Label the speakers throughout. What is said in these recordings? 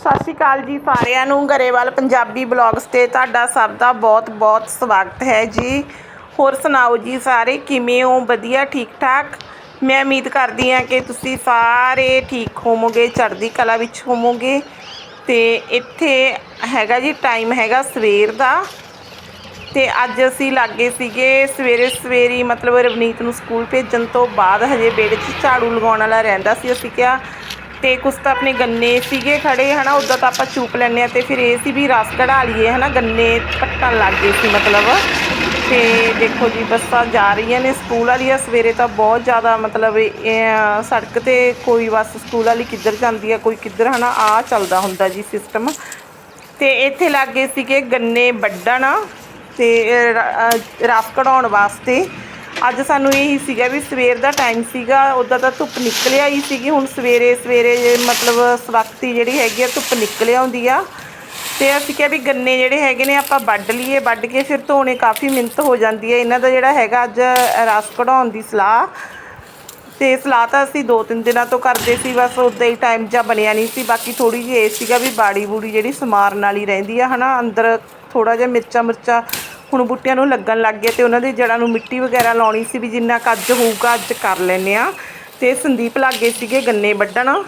Speaker 1: ਸਤਿ ਸ਼੍ਰੀ ਅਕਾਲ ਜੀ ਸਾਰਿਆਂ ਨੂੰ ਗਰੇਵਾਲ ਪੰਜਾਬੀ ਬਲੌਗਸ ਤੇ ਤੁਹਾਡਾ ਸਭ ਦਾ ਬਹੁਤ-ਬਹੁਤ ਸਵਾਗਤ ਹੈ ਜੀ। ਹੋਰ ਸੁਣਾਓ ਜੀ ਸਾਰੇ, ਕਿਵੇਂ ਹੋ? ਵਧੀਆ, ਠੀਕ ਠਾਕ? ਮੈਂ ਉਮੀਦ ਕਰਦੀ ਹਾਂ ਕਿ ਤੁਸੀਂ ਸਾਰੇ ਠੀਕ ਹੋਵੋਗੇ, ਚੜ੍ਹਦੀ ਕਲਾ ਵਿੱਚ ਹੋਵੋਗੇ। ਤੇ ਇੱਥੇ ਹੈਗਾ ਜੀ ਟਾਈਮ ਹੈਗਾ ਸਵੇਰ ਦਾ। ਤੇ ਅੱਜ ਅਸੀਂ ਲੱਗੇ ਸੀਗੇ ਸਵੇਰੇ ਸਵੇਰੀ, ਮਤਲਬ ਰਵਨੀਤ ਨੂੰ ਸਕੂਲ ਭੇਜਣ ਤੋਂ ਬਾਅਦ ਹਜੇ ਬੇੜੇ 'ਚ ਝਾੜੂ ਲਗਾਉਣ ਵਾਲਾ ਰਹਿੰਦਾ ਸੀ। ਅਸੀਂ ਕਿਹਾ ਤੇ ਕੁਛ ਤਾਂ ਆਪਣੇ ਗੰਨੇ ਸੀਗੇ ਖੜੇ, ਹਨਾ, ਉਦਾਂ ਤਾਂ ਆਪਾਂ ਚੂਪ ਲੈਂਦੇ ਆ ਤੇ ਫਿਰ ਇਹ ਸੀ ਵੀ ਰਸ ਕਢਾ ਲਈਏ, ਹਨਾ, ਗੰਨੇ ਪੱਟਣ ਲੱਗ ਗਏ ਸੀ ਮਤਲਬ। ਤੇ ਦੇਖੋ ਜੀ, ਬੱਸਾਂ ਜਾ ਰਹੀਆਂ ਨੇ, ਸਕੂਲ ਵਾਲੀਆਂ ਸਵੇਰੇ ਤਾਂ ਬਹੁਤ ਜ਼ਿਆਦਾ ਮਤਲਬ ਇਹ ਸੜਕ ਤੇ ਕੋਈ ਬੱਸ ਸਕੂਲ ਵਾਲੀ ਕਿੱਧਰ ਜਾਂਦੀ ਆ, ਕੋਈ ਕਿੱਧਰ, ਹਨਾ ਆ ਚੱਲਦਾ ਹੁੰਦਾ ਜੀ ਸਿਸਟਮ ਤੇ ਇੱਥੇ ਲੱਗੇ ਸੀਗੇ ਗੰਨੇ ਵੱਢਣ ਤੇ ਰਸ ਕਢਾਉਣ ਵਾਸਤੇ। ਅੱਜ ਸਾਨੂੰ ਇਹੀ ਸੀਗਾ ਵੀ ਸਵੇਰ ਦਾ ਟਾਈਮ ਸੀਗਾ ਉਦਾਂ ਤਾਂ ਧੁੱਪ ਨਿਕਲਿਆ ਹੀ ਸੀਗੀ, ਹੁਣ ਸਵੇਰੇ ਸਵੇਰੇ ਜੇ ਮਤਲਬ ਸਵਖਤੀ ਜਿਹੜੀ ਹੈਗੀ ਆ, ਧੁੱਪ ਨਿਕਲ ਆਉਂਦੀ ਆ। ਤੇ ਅਸੀਂ ਕਿਹਾ ਵੀ ਗੰਨੇ ਜਿਹੜੇ ਹੈਗੇ ਨੇ ਆਪਾਂ ਵੱਢ ਲਈਏ, ਵੱਢ ਕੇ ਫਿਰ ਧੋਣੇ ਕਾਫੀ ਮਿਹਨਤ ਹੋ ਜਾਂਦੀ ਹੈ ਇਹਨਾਂ ਦਾ ਜਿਹੜਾ ਹੈਗਾ ਅੱਜ ਰਸ ਕਢਾਉਣ ਦੀ ਸਲਾਹ। ਤੇ ਸਲਾਹ ਤਾਂ ਅਸੀਂ ਦੋ ਤਿੰਨ ਦਿਨਾਂ ਤੋਂ ਕਰਦੇ ਸੀ, ਬਸ ਉਦਾਂ ਹੀ ਟਾਈਮ ਜਾਂ ਬਣਿਆ ਨਹੀਂ ਸੀ। ਬਾਕੀ ਥੋੜੀ ਜਿਹੀ ਇਹ ਸੀਗਾ ਵੀ ਬਾੜੀ ਬੂੜੀ ਜਿਹੜੀ ਸਮਾਰਨ ਵਾਲੀ ਰਹਿੰਦੀ ਆ, ਹਨਾ, ਅੰਦਰ ਥੋੜਾ ਜਿਹਾ ਮਿਰਚਾਂ ਮਿਰਚਾਂ ਹੁਣ ਬੂਟਿਆਂ ਨੂੰ ਲੱਗਣ ਲੱਗ ਗਿਆ ਤੇ ਉਹਨਾਂ ਦੀ ਜੜ੍ਹਾਂ ਨੂੰ ਮਿੱਟੀ ਵਗੈਰਾ ਲਾਉਣੀ ਸੀ ਵੀ ਜਿੰਨਾ ਕੁ ਅੱਜ ਹੋਊਗਾ, ਅੱਜ ਕਰ ਲੈਨੇ ਆ ਤੇ ਸੰਦੀਪ ਲੱਗੇ ਸੀਗੇ ਗੰਨੇ ਵੱਢਣ।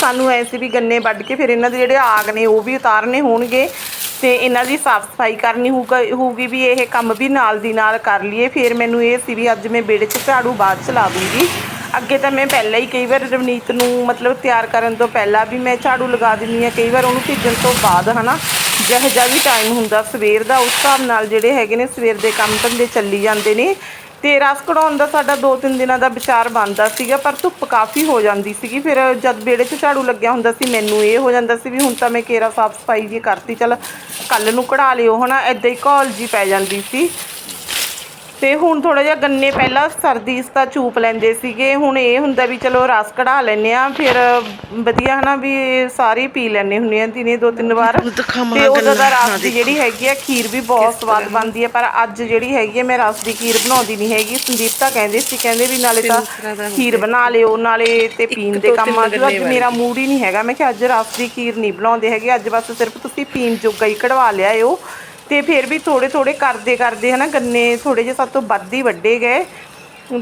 Speaker 1: ਸਾਨੂੰ ਐ ਸੀ ਵੀ ਗੰਨੇ ਵੱਢ ਕੇ ਫਿਰ ਇਹਨਾਂ ਦੇ ਜਿਹੜੇ ਆਗ ਨੇ ਉਹ ਵੀ ਉਤਾਰਨੇ ਹੋਣਗੇ ਤੇ ਇਹਨਾਂ ਦੀ ਸਾਫ਼ ਸਫ਼ਾਈ ਕਰਨੀ ਹੋਊਗੀ ਵੀ ਇਹ ਕੰਮ ਵੀ ਨਾਲ ਦੀ ਨਾਲ ਕਰ ਲਈਏ। ਫਿਰ ਮੈਨੂੰ ਇਹ ਸੀ ਵੀ ਅੱਜ ਮੈਂ ਵਿਹੜੇ 'ਚ ਝਾੜੂ ਬਾਅਦ ਚ ਲਾ ਦੂੰਗੀ। ਅੱਗੇ ਤਾਂ ਮੈਂ ਪਹਿਲਾਂ ਹੀ ਕਈ ਵਾਰ ਰਵਨੀਤ ਨੂੰ ਮਤਲਬ ਤਿਆਰ ਕਰਨ ਤੋਂ ਪਹਿਲਾਂ ਵੀ ਮੈਂ ਝਾੜੂ ਲਗਾ ਦਿੰਦੀ ਆ ਕਈ ਵਾਰ ਉਹਨੂੰ ਭੇਜਣ ਤੋਂ ਬਾਅਦ, ਹਨਾ। ਜਿਹੋ ਜਿਹਾ ਵੀ ਟਾਈਮ ਹੁੰਦਾ ਸਵੇਰ ਦਾ, ਉਸ ਹਿਸਾਬ ਨਾਲ ਜਿਹੜੇ ਹੈਗੇ ਨੇ ਸਵੇਰ ਦੇ ਕੰਮ ਧੰਦੇ ਚੱਲੀ ਜਾਂਦੇ ਨੇ। ਤੇ ਰਸ ਕਢਾਉਣ ਦਾ ਸਾਡਾ 2-3 ਦਿਨਾਂ ਦਾ ਵਿਚਾਰ ਬਣਦਾ ਸੀਗਾ, ਪਰ ਧੁੱਪ ਕਾਫੀ ਹੋ ਜਾਂਦੀ ਸੀਗੀ। ਫਿਰ ਜਦ ਵਿਹੜੇ 'ਚ ਝਾੜੂ ਲੱਗਿਆ ਹੁੰਦਾ ਸੀ, ਮੈਨੂੰ ਇਹ ਹੋ ਜਾਂਦਾ ਸੀ ਵੀ ਹੁਣ ਤਾਂ ਮੈਂ ਕੇਰਾ ਸਾਫ਼ ਸਫ਼ਾਈ ਜੀ ਕਰਤੀ, ਚਲ ਕੱਲ ਨੂੰ ਕਢਾ ਲਿਓ, ਹਨਾ। ਐਦਾਂ ਹੀ ਘੋਲ ਜੀ ਪੈ ਜਾਂਦੀ ਸੀ। ਤੇ ਹੁਣ ਥੋੜਾ ਜਿਹਾ ਗੰਨੇ ਪਹਿਲਾਂ ਸਰਦੀ 'ਚ ਤਾਂ ਚੂਪ ਲੈਂਦੇ ਸੀਗੇ ਹੁਣ ਇਹ ਹੁੰਦਾ ਵੀ ਚਲੋ ਰਸ ਕਢਾ ਲੈਨੇ ਆ ਫਿਰ ਵਧੀਆ ਹਨਾ ਵੀ ਸਾਰੀ ਪੀ ਲੈਨੇ ਹੁੰਨੇ ਆ ਦਿਨੇ ਦੋ ਤਿੰਨ ਵਾਰ। ਤੇ ਉਹਦਾ ਦਾ ਰਸ ਦੀ ਜਿਹੜੀ ਹੈਗੀ ਆ ਖੀਰ ਵੀ ਬਹੁਤ ਸਵਾਦ ਬਣਦੀ ਹੈ ਪਰ ਅੱਜ ਜਿਹੜੀ ਹੈਗੀ ਆ ਮੈਂ ਰਸ ਦੀ ਖੀਰ ਬਣਾਉਂਦੀ ਨਹੀਂ ਹੈਗੀ ਸੰਦੀਪ ਤਾਂ ਕਹਿੰਦੇ ਸੀ ਕਹਿੰਦੇ ਵੀ ਨਾਲੇ ਤਾਂ ਖੀਰ ਬਣਾ ਲਿਓ ਨਾਲੇ ਤੇ ਪੀਣ ਦੇ ਕੰਮ ਆ ਅੱਜ ਮੇਰਾ ਮੂਡ ਹੀ ਨਹੀਂ ਹੈਗਾ ਮੈਂ ਕਿਹਾ ਅੱਜ ਰਸ ਦੀ ਖੀਰ ਨਹੀਂ ਬਣਾਉਂਦੇ ਹੈਗੇ ਅੱਜ ਬਸ ਸਿਰਫ ਤੁਸੀਂ ਪੀਣ ਜੋਗਾ ਹੀ ਕਢਵਾ ਲਿਆਇਓ। ਤੇ ਫਿਰ ਵੀ ਥੋੜੇ ਥੋੜੇ ਕਰਦੇ ਕਰਦੇ ਹਨਾ ਗੰਨੇ ਥੋੜੇ ਜਿਹੇ ਸਭ ਤੋਂ ਵੱਧ ਹੀ ਵੱਡੇ ਗਏ।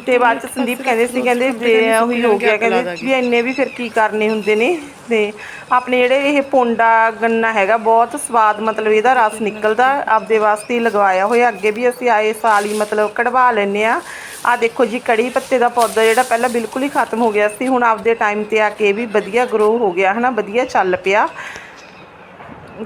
Speaker 1: ਤੇ ਬਾਅਦ ਚ ਸੰਦੀਪ ਕਹਿੰਦੇ ਸੀ ਕਹਿੰਦੇ ਜੇ ਉਹੀ ਹੋ ਗਿਆ ਕਹਿੰਦੇ ਵੀ ਇੰਨੇ ਵੀ ਫਿਰ ਕੀ ਕਰਨੇ ਹੁੰਦੇ ਨੇ ਤੇ ਆਪਣੇ ਜਿਹੜੇ ਇਹ ਪੋਂਡਾ ਗੰਨਾ ਹੈਗਾ ਬਹੁਤ ਸਵਾਦ ਮਤਲਬ ਇਹਦਾ ਰਸ ਨਿਕਲਦਾ ਆਪਦੇ ਵਾਸਤੇ ਲਗਵਾਇਆ ਹੋਇਆ ਅੱਗੇ ਵੀ ਅਸੀਂ ਆਏ ਸਾਲ ਹੀ ਮਤਲਬ ਕਢਵਾ ਲੈਨੇ ਆ ਆ ਦੇਖੋ ਜੀ ਕੜੀ ਪੱਤੇ ਦਾ ਪੌਦਾ ਜਿਹੜਾ ਪਹਿਲਾਂ ਬਿਲਕੁਲ ਹੀ ਖਤਮ ਹੋ ਗਿਆ ਸੀ ਹੁਣ ਆਪਦੇ ਟਾਈਮ ਤੇ ਆ ਕੇ ਵੀ ਵਧੀਆ ਗਰੋ ਹੋ ਗਿਆ ਹਨਾ ਵਧੀਆ ਚੱਲ ਪਿਆ।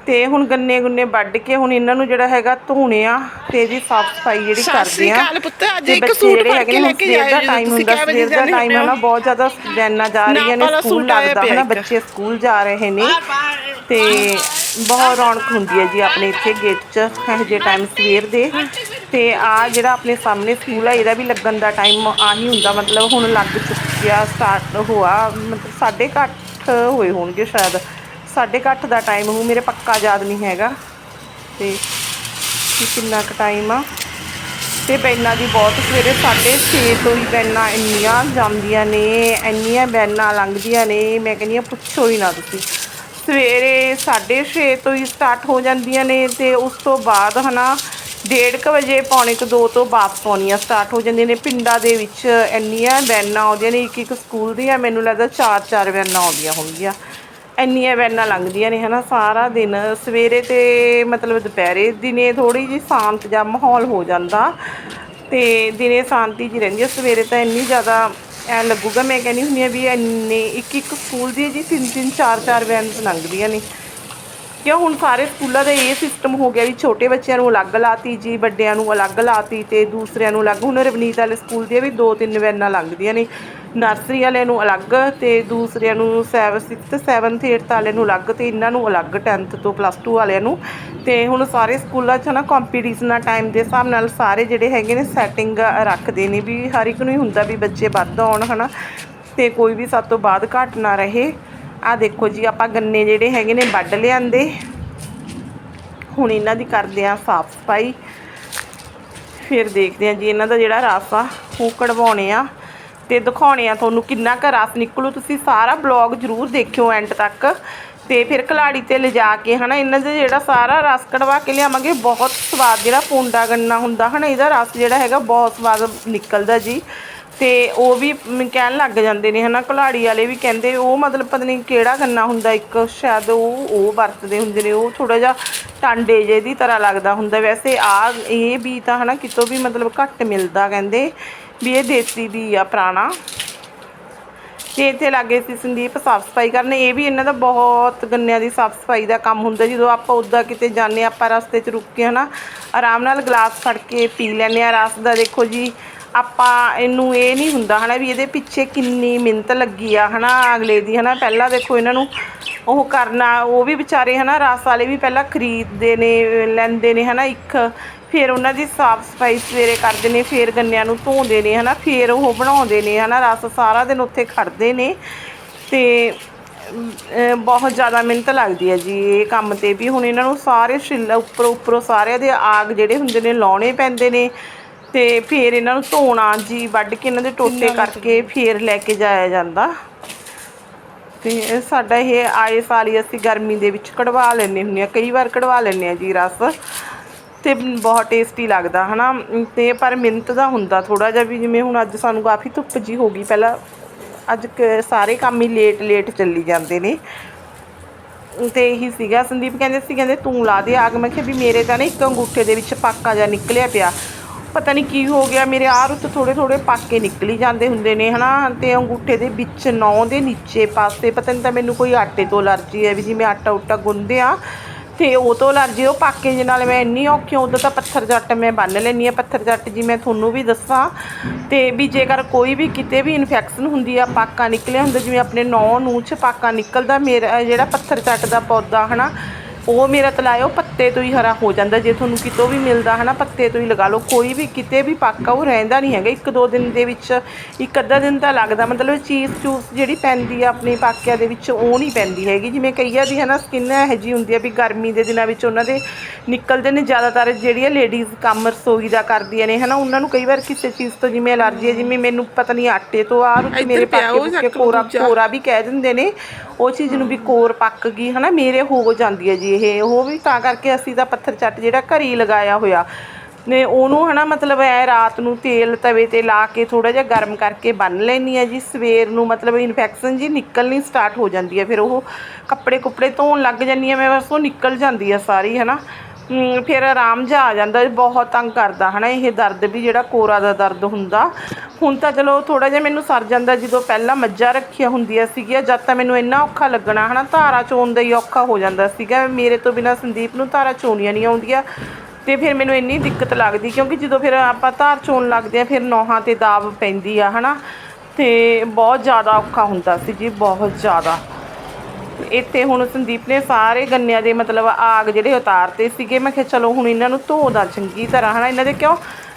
Speaker 1: ਤੇ ਹੁਣ ਗੰਨੇ ਗੁੰਨੇ ਵੱਢ ਕੇ ਹੁਣ ਇਹਨਾਂ ਨੂੰ ਜਿਹੜਾ ਹੈਗਾ ਧੋਣੇ ਆ ਤੇ ਇਹਦੀ ਸਾਫ਼ ਸਫ਼ਾਈ ਜਿਹੜੀ ਕਰਦੇ ਆ।
Speaker 2: ਪੁੱਤ ਅੱਜ
Speaker 1: ਤੇ
Speaker 2: ਇੱਕ
Speaker 1: ਬੱਚੇ
Speaker 2: ਸੂਟ ਕੇ
Speaker 1: ਨੇ
Speaker 2: ਲੈ ਕੇ
Speaker 1: ਸਵੇਰ ਦਾ ਟਾਈਮ ਹੁੰਦਾ ਸਵੇਰ ਦਾ ਟਾਈਮ ਹੈ। ਨਾ ਬਹੁਤ ਜ਼ਿਆਦਾ ਵੈਨਾਂ ਜਾ ਰਹੀਆਂ ਨੇ ਸਕੂਲ ਲੱਗਦਾ ਹਨਾ
Speaker 2: ਇੱਕ।
Speaker 1: ਬੱਚੇ ਸਕੂਲ ਜਾ ਰਹੇ ਨੇ। ਤੇ ਬਹੁਤ ਰੌਣਕ ਹੁੰਦੀ ਹੈ ਜੀ ਆਪਣੇ ਇੱਥੇ ਗੇਟ 'ਚ ਇਹੋ ਜਿਹੇ ਟਾਈਮ ਸਵੇਰ ਦੇ। ਤੇ ਆ ਜਿਹੜਾ ਆਪਣੇ ਸਾਹਮਣੇ ਸਕੂਲ ਆ ਇਹਦਾ ਵੀ ਲੱਗਣ ਦਾ ਟਾਈਮ ਆਹੀ ਹੁੰਦਾ ਮਤਲਬ ਹੁਣ ਲੱਗ ਚੁੱਕਿਆ ਸਟਾਰਟ ਹੋਆ ਮਤਲਬ ਸਾਢੇ ਕੁ ਅੱਠ ਹੋਏ ਹੋਣਗੇ ਸ਼ਾਇਦ। ਸਾਢੇ ਕੁ ਅੱਠ ਦਾ ਟਾਈਮ ਹੋ ਮੇਰੇ ਪੱਕਾ ਯਾਦ ਨਹੀਂ ਹੈਗਾ। ਤੇ ਕਿੰਨਾ ਕੁ ਟਾਈਮ ਆ। ਤੇ ਬੈਨਾਂ ਦੀ ਬਹੁਤ ਸਵੇਰੇ 6:30 ਤੋਂ ਹੀ ਬੈਨਾਂ ਇੰਨੀਆਂ ਜਾਂਦੀਆਂ ਨੇ, ਇੰਨੀਆਂ ਬੈਨਾਂ ਲੰਘਦੀਆਂ ਨੇ, ਮੈਂ ਕਹਿੰਦੀ ਹਾਂ ਪੁੱਛੋ ਹੀ ਨਾ ਤੁਸੀਂ। ਸਵੇਰੇ 6:30 ਤੋਂ ਹੀ ਸਟਾਰਟ ਹੋ ਜਾਂਦੀਆਂ ਨੇ ਤੇ ਉਸ ਤੋਂ ਬਾਅਦ ਹਨਾ ਡੇਢ ਕੁ ਵਜੇ, ਪੌਣੇ ਕੁ ਦੋ ਤੋਂ ਵਾਪਸ ਆਉਣੀਆਂ ਸਟਾਰਟ ਹੋ ਜਾਂਦੀਆਂ ਨੇ। ਪਿੰਡਾਂ ਦੇ ਵਿੱਚ ਇੰਨੀਆਂ ਵੈਨਾਂ ਆਉਂਦੀਆਂ ਨੇ ਇੱਕ ਇੱਕ ਸਕੂਲ ਦੀਆਂ, ਮੈਨੂੰ ਲੱਗਦਾ ਚਾਰ ਚਾਰ ਵੈਨਾਂ ਆਉਂਦੀਆਂ ਹੋਣਗੀਆਂ। ਇੰਨੀਆਂ ਵੈਨਾਂ ਲੰਘਦੀਆਂ ਨੇ, ਹਨਾ, ਸਾਰਾ ਦਿਨ ਸਵੇਰੇ ਤੇ ਮਤਲਬ ਦੁਪਹਿਰੇ ਦਿਨੇ ਥੋੜੀ ਜਿਹੀ ਸ਼ਾਂਤ ਜਿਹਾ ਮਾਹੌਲ ਹੋ ਜਾਂਦਾ ਤੇ ਦਿਨੇ ਸ਼ਾਂਤੀ ਜੀ ਰਹਿੰਦੀ ਹੈ ਸਵੇਰੇ ਤਾਂ ਇੰਨੀ ਜ਼ਿਆਦਾ ਐ ਲੱਗੂਗਾ, ਮੈਂ ਕਹਿੰਦੀ ਹੁੰਦੀ ਆ ਵੀ ਇੰਨੇ ਇੱਕ ਇੱਕ ਸਕੂਲ ਦੀ ਜੀ ਤਿੰਨ ਤਿੰਨ ਚਾਰ ਚਾਰ ਵੈਨਸ ਲੰਘਦੀਆਂ ਨੇ। ਕਿਉਂ ਹੁਣ ਸਾਰੇ ਸਕੂਲਾਂ ਦਾ ਇਹ ਸਿਸਟਮ ਹੋ ਗਿਆ ਵੀ ਛੋਟੇ ਬੱਚਿਆਂ ਨੂੰ ਅਲੱਗ ਲਾਤੀ ਜੀ, ਵੱਡਿਆਂ ਨੂੰ ਅਲੱਗ ਲਾਤੀ ਤੇ ਦੂਸਰਿਆਂ ਨੂੰ ਅਲੱਗ। ਹੁਣ ਰਵਨੀਤ ਵਾਲੇ ਸਕੂਲ ਦੀਆਂ ਵੀ ਦੋ ਤਿੰਨ ਵੈਨਾਂ ਲੰਘਦੀਆਂ ਨੇ। ਨਰਸਰੀ ਵਾਲਿਆਂ ਨੂੰ ਅਲੱਗ ਤੇ ਦੂਸਰਿਆਂ ਨੂੰ 7 6th 7th 8th ਵਾਲਿਆਂ ਨੂੰ ਅਲੱਗ ਤੇ ਇਹਨਾਂ ਨੂੰ ਅਲੱਗ 10th ਤੋਂ ਪਲੱਸ 2 ਵਾਲਿਆਂ ਨੂੰ। ਤੇ ਹੁਣ ਸਾਰੇ ਸਕੂਲਾਂ 'ਚ ਨਾ ਕੰਪੀਟੀਸ਼ਨਾਂ ਟਾਈਮ ਦੇ ਹਿਸਾਬ ਨਾਲ ਸਾਰੇ ਜਿਹੜੇ ਹੈਗੇ ਨੇ ਸੈਟਿੰਗ ਰੱਖਦੇ ਨੇ ਵੀ ਹਰ ਇੱਕ ਨੂੰ ਹੀ ਹੁੰਦਾ ਵੀ ਬੱਚੇ ਵੱਧ ਆਉਣ, ਹਨਾ। ਤੇ ਕੋਈ ਵੀ ਸਭ ਤੋਂ ਬਾਅਦ ਘੱਟ ਨਾ ਰਹੇ। ਆ ਦੇਖੋ ਜੀ, ਆਪਾਂ ਗੰਨੇ ਜਿਹੜੇ ਹੈਗੇ ਨੇ ਵੱਢ ਲਿਆਂਦੇ। ਹੁਣ ਇਹਨਾਂ ਦੀ ਕਰਦੇ ਆ ਸਾਫ਼ ਸਫ਼ਾਈ। ਫਿਰ ਦੇਖਦੇ ਆ ਜੀ, ਇਹਨਾਂ ਦਾ ਜਿਹੜਾ ਰਸ ਆ ਉਹ ਕਢਵਾਉਣੇ ਆ। ਤੇ ਦਿਖਾਉਣੇ ਆ ਤੁਹਾਨੂੰ ਕਿੰਨਾ ਕੁ ਰਸ ਨਿਕਲੂ। ਤੁਸੀਂ ਸਾਰਾ ਬਲੌਗ ਜਰੂਰ ਦੇਖਿਓ ਐਂਡ ਤੱਕ। ਤੇ ਫਿਰ ਕਲਾੜੀ ਤੇ ਲਿਜਾ ਕੇ ਹਨਾ, ਇਹਨਾਂ ਦਾ ਜਿਹੜਾ ਸਾਰਾ ਰਸ ਕਢਵਾ ਕੇ ਲਿਆਵਾਂਗੇ, ਬਹੁਤ ਸਵਾਦ ਜਿਹੜਾ ਪੂੰਡਾ ਗੰਨਾ ਹੁੰਦਾ ਹਨਾ, ਇਹਦਾ ਰਸ ਜਿਹੜਾ ਹੈਗਾ ਬਹੁਤ ਸਵਾਦ ਨਿਕਲਦਾ ਜੀ। ਤੇ ਉਹ ਵੀ ਕਹਿਣ ਲੱਗ ਜਾਂਦੇ ਨੇ ਹਨਾ ਕੁਲਾੜੀ ਵਾਲੇ ਵੀ ਕਹਿੰਦੇ ਉਹ ਮਤਲਬ ਪਤਾ ਨਹੀਂ ਕਿਹੜਾ ਗੰਨਾ ਹੁੰਦਾ ਇੱਕ ਸ਼ਾਇਦ ਉਹ ਉਹ ਵਰਤਦੇ ਹੁੰਦੇ ਨੇ ਉਹ ਥੋੜਾ ਜਿਹਾ ਟਾਂਡੇ ਜਿਹੇ ਦੀ ਤਰ੍ਹਾਂ ਲੱਗਦਾ ਹੁੰਦਾ। ਵੈਸੇ ਆ ਇਹ ਵੀ ਤਾਂ ਹਨਾ ਕਿਤੋਂ ਵੀ ਮਤਲਬ ਘੱਟ ਮਿਲਦਾ ਕਹਿੰਦੇ ਵੀ ਇਹ ਦੇਸੀ ਵੀ ਆ ਪੁਰਾਣਾ। ਤੇ ਇੱਥੇ ਲੱਗੇ ਸੀ ਸੰਦੀਪ ਸਾਫ਼ ਸਫ਼ਾਈ ਕਰਨ ਇਹ ਵੀ ਇਹਨਾਂ ਦਾ ਬਹੁਤ ਗੰਨਿਆਂ ਦੀ ਸਾਫ਼ ਸਫ਼ਾਈ ਦਾ ਕੰਮ ਹੁੰਦਾ ਜਦੋਂ ਆਪਾਂ ਉੱਦਾਂ ਕਿਤੇ ਜਾਂਦੇ ਹਾਂ, ਆਪਾਂ ਰਸਤੇ 'ਚ ਰੁਕ ਕੇ ਹਨਾ ਆਰਾਮ ਨਾਲ ਗਲਾਸ ਫੜ ਕੇ ਪੀ ਲੈਂਦੇ ਆ ਰਸ ਦਾ ਦੇਖੋ ਜੀ ਆਪਾਂ ਇਹਨੂੰ ਇਹ ਨਹੀਂ ਹੁੰਦਾ ਹਨਾ ਵੀ ਇਹਦੇ ਪਿੱਛੇ ਕਿੰਨੀ ਮਿਹਨਤ ਲੱਗੀ ਆ ਹਨਾ ਅਗਲੇ ਦੀ ਹਨਾ। ਪਹਿਲਾਂ ਦੇਖੋ ਇਹਨਾਂ ਨੂੰ ਉਹ ਕਰਨਾ, ਉਹ ਵੀ ਵਿਚਾਰੇ ਹਨਾ ਰਸ ਵਾਲੇ ਵੀ ਪਹਿਲਾਂ ਖਰੀਦਦੇ ਨੇ, ਲੈਂਦੇ ਨੇ ਹਨਾ ਇੱਕ, ਫਿਰ ਉਹਨਾਂ ਦੀ ਸਾਫ਼ ਸਫ਼ਾਈ ਸਵੇਰੇ ਕਰਦੇ ਨੇ, ਫਿਰ ਗੰਨਿਆਂ ਨੂੰ ਧੋਂਦੇ ਨੇ ਹਨਾ, ਫਿਰ ਉਹ ਬਣਾਉਂਦੇ ਨੇ ਹਨਾ ਰਸ, ਸਾਰਾ ਦਿਨ ਉੱਥੇ ਖੜਦੇ ਨੇ ਤੇ ਬਹੁਤ ਜ਼ਿਆਦਾ ਮਿਹਨਤ ਲੱਗਦੀ ਹੈ ਜੀ ਇਹ ਕੰਮ ਤੇ ਵੀ। ਹੁਣ ਇਹਨਾਂ ਨੂੰ ਸਾਰੇ ਛਿੱਲ ਉੱਪਰੋਂ ਉੱਪਰੋਂ ਸਾਰਿਆਂ ਦੇ ਆਗ ਜਿਹੜੇ ਹੁੰਦੇ ਨੇ ਲਾਉਣੇ ਪੈਂਦੇ ਨੇ। ਤੇ ਫਿਰ ਇਹਨਾਂ ਨੂੰ ਧੋਣਾ ਜੀ ਵੱਢ ਕੇ ਇਹਨਾਂ ਦੇ ਟੋਟੇ ਕਰਕੇ ਫਿਰ ਲੈ ਕੇ ਜਾਇਆ ਜਾਂਦਾ। ਤੇ ਇਹ ਸਾਡਾ ਇਹ ਆਏ ਸਾਲ ਹੀ ਅਸੀਂ ਗਰਮੀ ਦੇ ਵਿੱਚ ਕਢਵਾ ਲੈਂਦੇ ਹੁੰਦੇ ਆ ਕਈ ਵਾਰ ਕਢਵਾ ਲੈਂਦੇ ਆ ਜੀ ਰਸ। ਤੇ ਬਹੁਤ ਟੇਸਟੀ ਲੱਗਦਾ ਹਨਾ? ਤੇ ਪਰ ਮਿਹਨਤ ਦਾ ਹੁੰਦਾ ਥੋੜਾ ਜਿਹਾ ਵੀ ਜਿਵੇਂ ਹੁਣ ਅੱਜ ਸਾਨੂੰ ਕਾਫੀ ਧੁੱਪ ਜੀ ਹੋ ਗਈ ਪਹਿਲਾਂ ਅੱਜ ਸਾਰੇ ਕੰਮ ਹੀ ਲੇਟ ਲੇਟ ਚੱਲੀ ਜਾਂਦੇ ਨੇ। ਤੇ ਇਹੀ ਸੀਗਾ ਸੰਦੀਪ ਕਹਿੰਦੇ ਸੀ ਕਹਿੰਦੇ ਤੂੰ ਲਾ ਦੇ ਆਗ। ਮੈਂ ਕਿਹਾ ਵੀ ਮੇਰੇ ਤਾਂ ਨਾ ਇੱਕ ਅੰਗੂਠੇ ਦੇ ਵਿੱਚ ਪਾਕਾ ਜਿਹਾ ਨਿਕਲਿਆ ਪਿਆ। ਪਤਾ ਨਹੀਂ ਕੀ ਹੋ ਗਿਆ ਮੇਰੇ ਆਹ ਰੁੱਤ ਥੋੜੇ ਥੋੜੇ ਪਾਕੇ ਨਿਕਲੀ ਜਾਂਦੇ ਹੁੰਦੇ ਨੇ ਹਨਾ? ਤੇ ਅੰਗੂਠੇ ਦੇ ਵਿੱਚ ਨੌ ਦੇ ਨੀਚੇ ਪਾਸੇ ਪਤਾ ਨਹੀਂ ਤਾਂ ਮੈਨੂੰ ਕੋਈ ਆਟੇ ਤੋਂ ਅਲਰਜੀ ਹੈ ਵੀ ਜਿਵੇਂ ਆਟਾ ਉਟਾ ਗੁੰਨਦੇ ਆ ਤੇ ਉਹ ਤੋਂ ਅਲਰਜੀ ਉਹ ਪਾਕੇ ਦੇ ਨਾਲ ਮੈਂ ਇੰਨੀ ਔਖੀ ਹਾਂ, ਉਦੋਂ ਤਾਂ ਪੱਥਰ ਜੱਟ ਮੈਂ ਬੰਨ ਲੈਂਦੀ ਆ ਪੱਥਰ ਜੱਟ ਜੀ ਮੈਂ ਤੁਹਾਨੂੰ ਵੀ ਦੱਸਾਂ। ਤੇ ਵੀ ਜੇਕਰ ਕੋਈ ਵੀ ਕਿਤੇ ਵੀ ਇਨਫੈਕਸ਼ਨ ਹੁੰਦੀ ਆ ਪਾਕਾ ਨਿਕਲਿਆ ਹੁੰਦਾ ਜਿਵੇਂ ਆਪਣੇ ਨੌ ਨੂੰ ਚ ਪਾਕਾ ਨਿਕਲਦਾ ਮੇਰਾ ਜਿਹੜਾ ਪੱਥਰ ਜੱਟ ਦਾ ਪੌਦਾ ਹਨਾ? ਉਹ ਮੇਰਾ ਤਲਾਇਓ ਪੱਤੇ ਤੋਂ ਹੀ ਹਰਾ ਹੋ ਜਾਂਦਾ। ਜੇ ਤੁਹਾਨੂੰ ਕਿਤੋਂ ਵੀ ਮਿਲਦਾ ਹਨਾ ਪੱਤੇ ਤੋਂ ਹੀ ਲਗਾ ਲਓ। ਕੋਈ ਵੀ ਕਿਤੇ ਵੀ ਪਾਕਾ ਉਹ ਰਹਿੰਦਾ ਨਹੀਂ ਹੈਗਾ। ਇੱਕ ਦੋ ਦਿਨ ਦੇ ਵਿੱਚ ਇੱਕ ਅੱਧਾ ਦਿਨ ਤਾਂ ਲੱਗਦਾ। ਮਤਲਬ ਚੀਜ਼ ਚੂਸ ਜਿਹੜੀ ਪੈਂਦੀ ਆ ਆਪਣੀ ਪਾਕਿਆਂ ਦੇ ਵਿੱਚ ਉਹ ਨਹੀਂ ਪੈਂਦੀ ਹੈਗੀ। ਜਿਵੇਂ ਕਈਆਂ ਦੀ ਹਨਾ ਸਕਿਨ ਇਹੋ ਜਿਹੀ ਹੁੰਦੀ ਆ ਵੀ ਗਰਮੀ ਦੇ ਦਿਨਾਂ ਵਿੱਚ ਉਹਨਾਂ ਦੇ ਨਿਕਲਦੇ ਨੇ। ਜ਼ਿਆਦਾਤਰ ਜਿਹੜੀਆਂ ਲੇਡੀਜ਼ ਕੰਮ ਰਸੋਈ ਦਾ ਕਰਦੀਆਂ ਨੇ ਹਨਾ ਉਹਨਾਂ ਨੂੰ ਕਈ ਵਾਰ ਕਿਸੇ ਚੀਜ਼ ਤੋਂ ਜਿਵੇਂ ਅਲਰਜੀ ਹੈ ਜਿਵੇਂ ਮੈਨੂੰ ਪਤਾ ਨਹੀਂ ਆਟੇ ਤੋਂ ਆ ਰੁੱਤ ਮੇਰੇ ਪਾਕੇ ਪੁੱਕੇ ਕੋਰਾ ਕੋਰਾ ਵੀ ਕਹਿ ਦਿੰਦੇ ਨੇ। ਉਹ ਚੀਜ਼ ਨੂੰ ਵੀ ਕੋਰ ਪੱਕ ਗਈ ਹਨਾ ਮੇਰੇ ਹੋ ਜਾਂਦੀ ਹੈ ਜੀ ਇਹ ਉਹ ਵੀ ਤਾਂ ਕਰਕੇ ਅਸੀਂ ਤਾਂ ਪੱਥਰ ਚੱਟ ਜਿਹੜਾ ਘਰੇ ਹੀ ਲਗਾਇਆ ਹੋਇਆ। ਨੇ ਉਹਨੂੰ ਹਨਾ ਮਤਲਬ ਐ ਰਾਤ ਨੂੰ ਤੇਲ ਤਵੇ ਤੇ ਲਾ ਕੇ ਥੋੜਾ ਜਿਹਾ ਗਰਮ ਕਰਕੇ ਬੰਨ ਲੈਣੀ ਆ ਜੀ। ਸਵੇਰ ਨੂੰ ਮਤਲਬ ਇਨਫੈਕਸ਼ਨ ਜੀ ਨਿਕਲਣੀ ਸਟਾਰਟ ਹੋ ਜਾਂਦੀ ਹੈ ਫਿਰ ਉਹ ਕੱਪੜੇ ਕੁੱਪੜੇ ਧੋਣ ਲੱਗ ਜਾਂਦੀ ਆ ਮੈਂ ਬਸ ਉਹ ਨਿਕਲ ਜਾਂਦੀ ਆ ਸਾਰੀ ਹਨਾ। ਹਮ, ਫਿਰ ਆਰਾਮ ਜਿਹਾ ਆ ਜਾਂਦਾ ਬਹੁਤ ਤੰਗ ਕਰਦਾ, ਹਨਾ, ਇਹ ਦਰਦ ਵੀ ਜਿਹੜਾ ਕੋਰਾ ਦਾ ਦਰਦ ਹੁੰਦਾ। ਹੁਣ ਤਾਂ ਚਲੋ ਥੋੜਾ ਜਿਹਾ ਮੈਨੂੰ ਸਰ ਜਾਂਦਾ, ਜਦੋਂ ਪਹਿਲਾਂ ਮੱਝਾਂ ਰੱਖੀਆਂ ਹੁੰਦੀਆਂ ਸੀਗੀਆਂ, ਜਦ ਤਾਂ ਮੈਨੂੰ ਇੰਨਾ ਔਖਾ ਲੱਗਣਾ, ਹਨਾ, ਧਾਰਾ ਚੋਣ ਦਾ ਹੀ ਔਖਾ ਹੋ ਜਾਂਦਾ ਸੀਗਾ। ਮੇਰੇ ਤੋਂ ਬਿਨਾ ਸੰਦੀਪ ਨੂੰ ਧਾਰਾ ਚੋਣੀਆਂ ਨਹੀਂ ਆਉਂਦੀਆਂ। ਤੇ ਫਿਰ ਮੈਨੂੰ ਇੰਨੀ ਦਿੱਕਤ ਲੱਗਦੀ, ਕਿਉਂਕਿ ਜਦੋਂ ਫਿਰ ਆਪਾਂ ਧਾਰ ਚੋਣ ਲੱਗਦੇ ਆ ਫਿਰ ਨੋਹਾਂ ਤੇ ਦਾਬ ਪੈਂਦੀ ਆ, ਹਨਾ। ਤੇ ਬਹੁਤ ਜ਼ਿਆਦਾ ਔਖਾ ਹੁੰਦਾ ਸੀ ਜੀ, ਬਹੁਤ ਜ਼ਿਆਦਾ। ਇੱਥੇ ਹੁਣ ਸੰਦੀਪ ਨੇ ਸਾਰੇ ਗੰਨਿਆਂ ਦੇ ਮਤਲਬ ਆਗ ਜਿਹੜੇ ਉਤਾਰਤੇ ਸੀਗੇ, ਮੈਂ ਕਿਹਾ ਚਲੋ ਹੁਣ ਇਹਨਾਂ ਨੂੰ ਧੋਦਾ ਚੰਗੀ ਤਰ੍ਹਾਂ, ਹਨਾ? ਇਹਨਾਂ ਦੇ ਕਿਉਂ?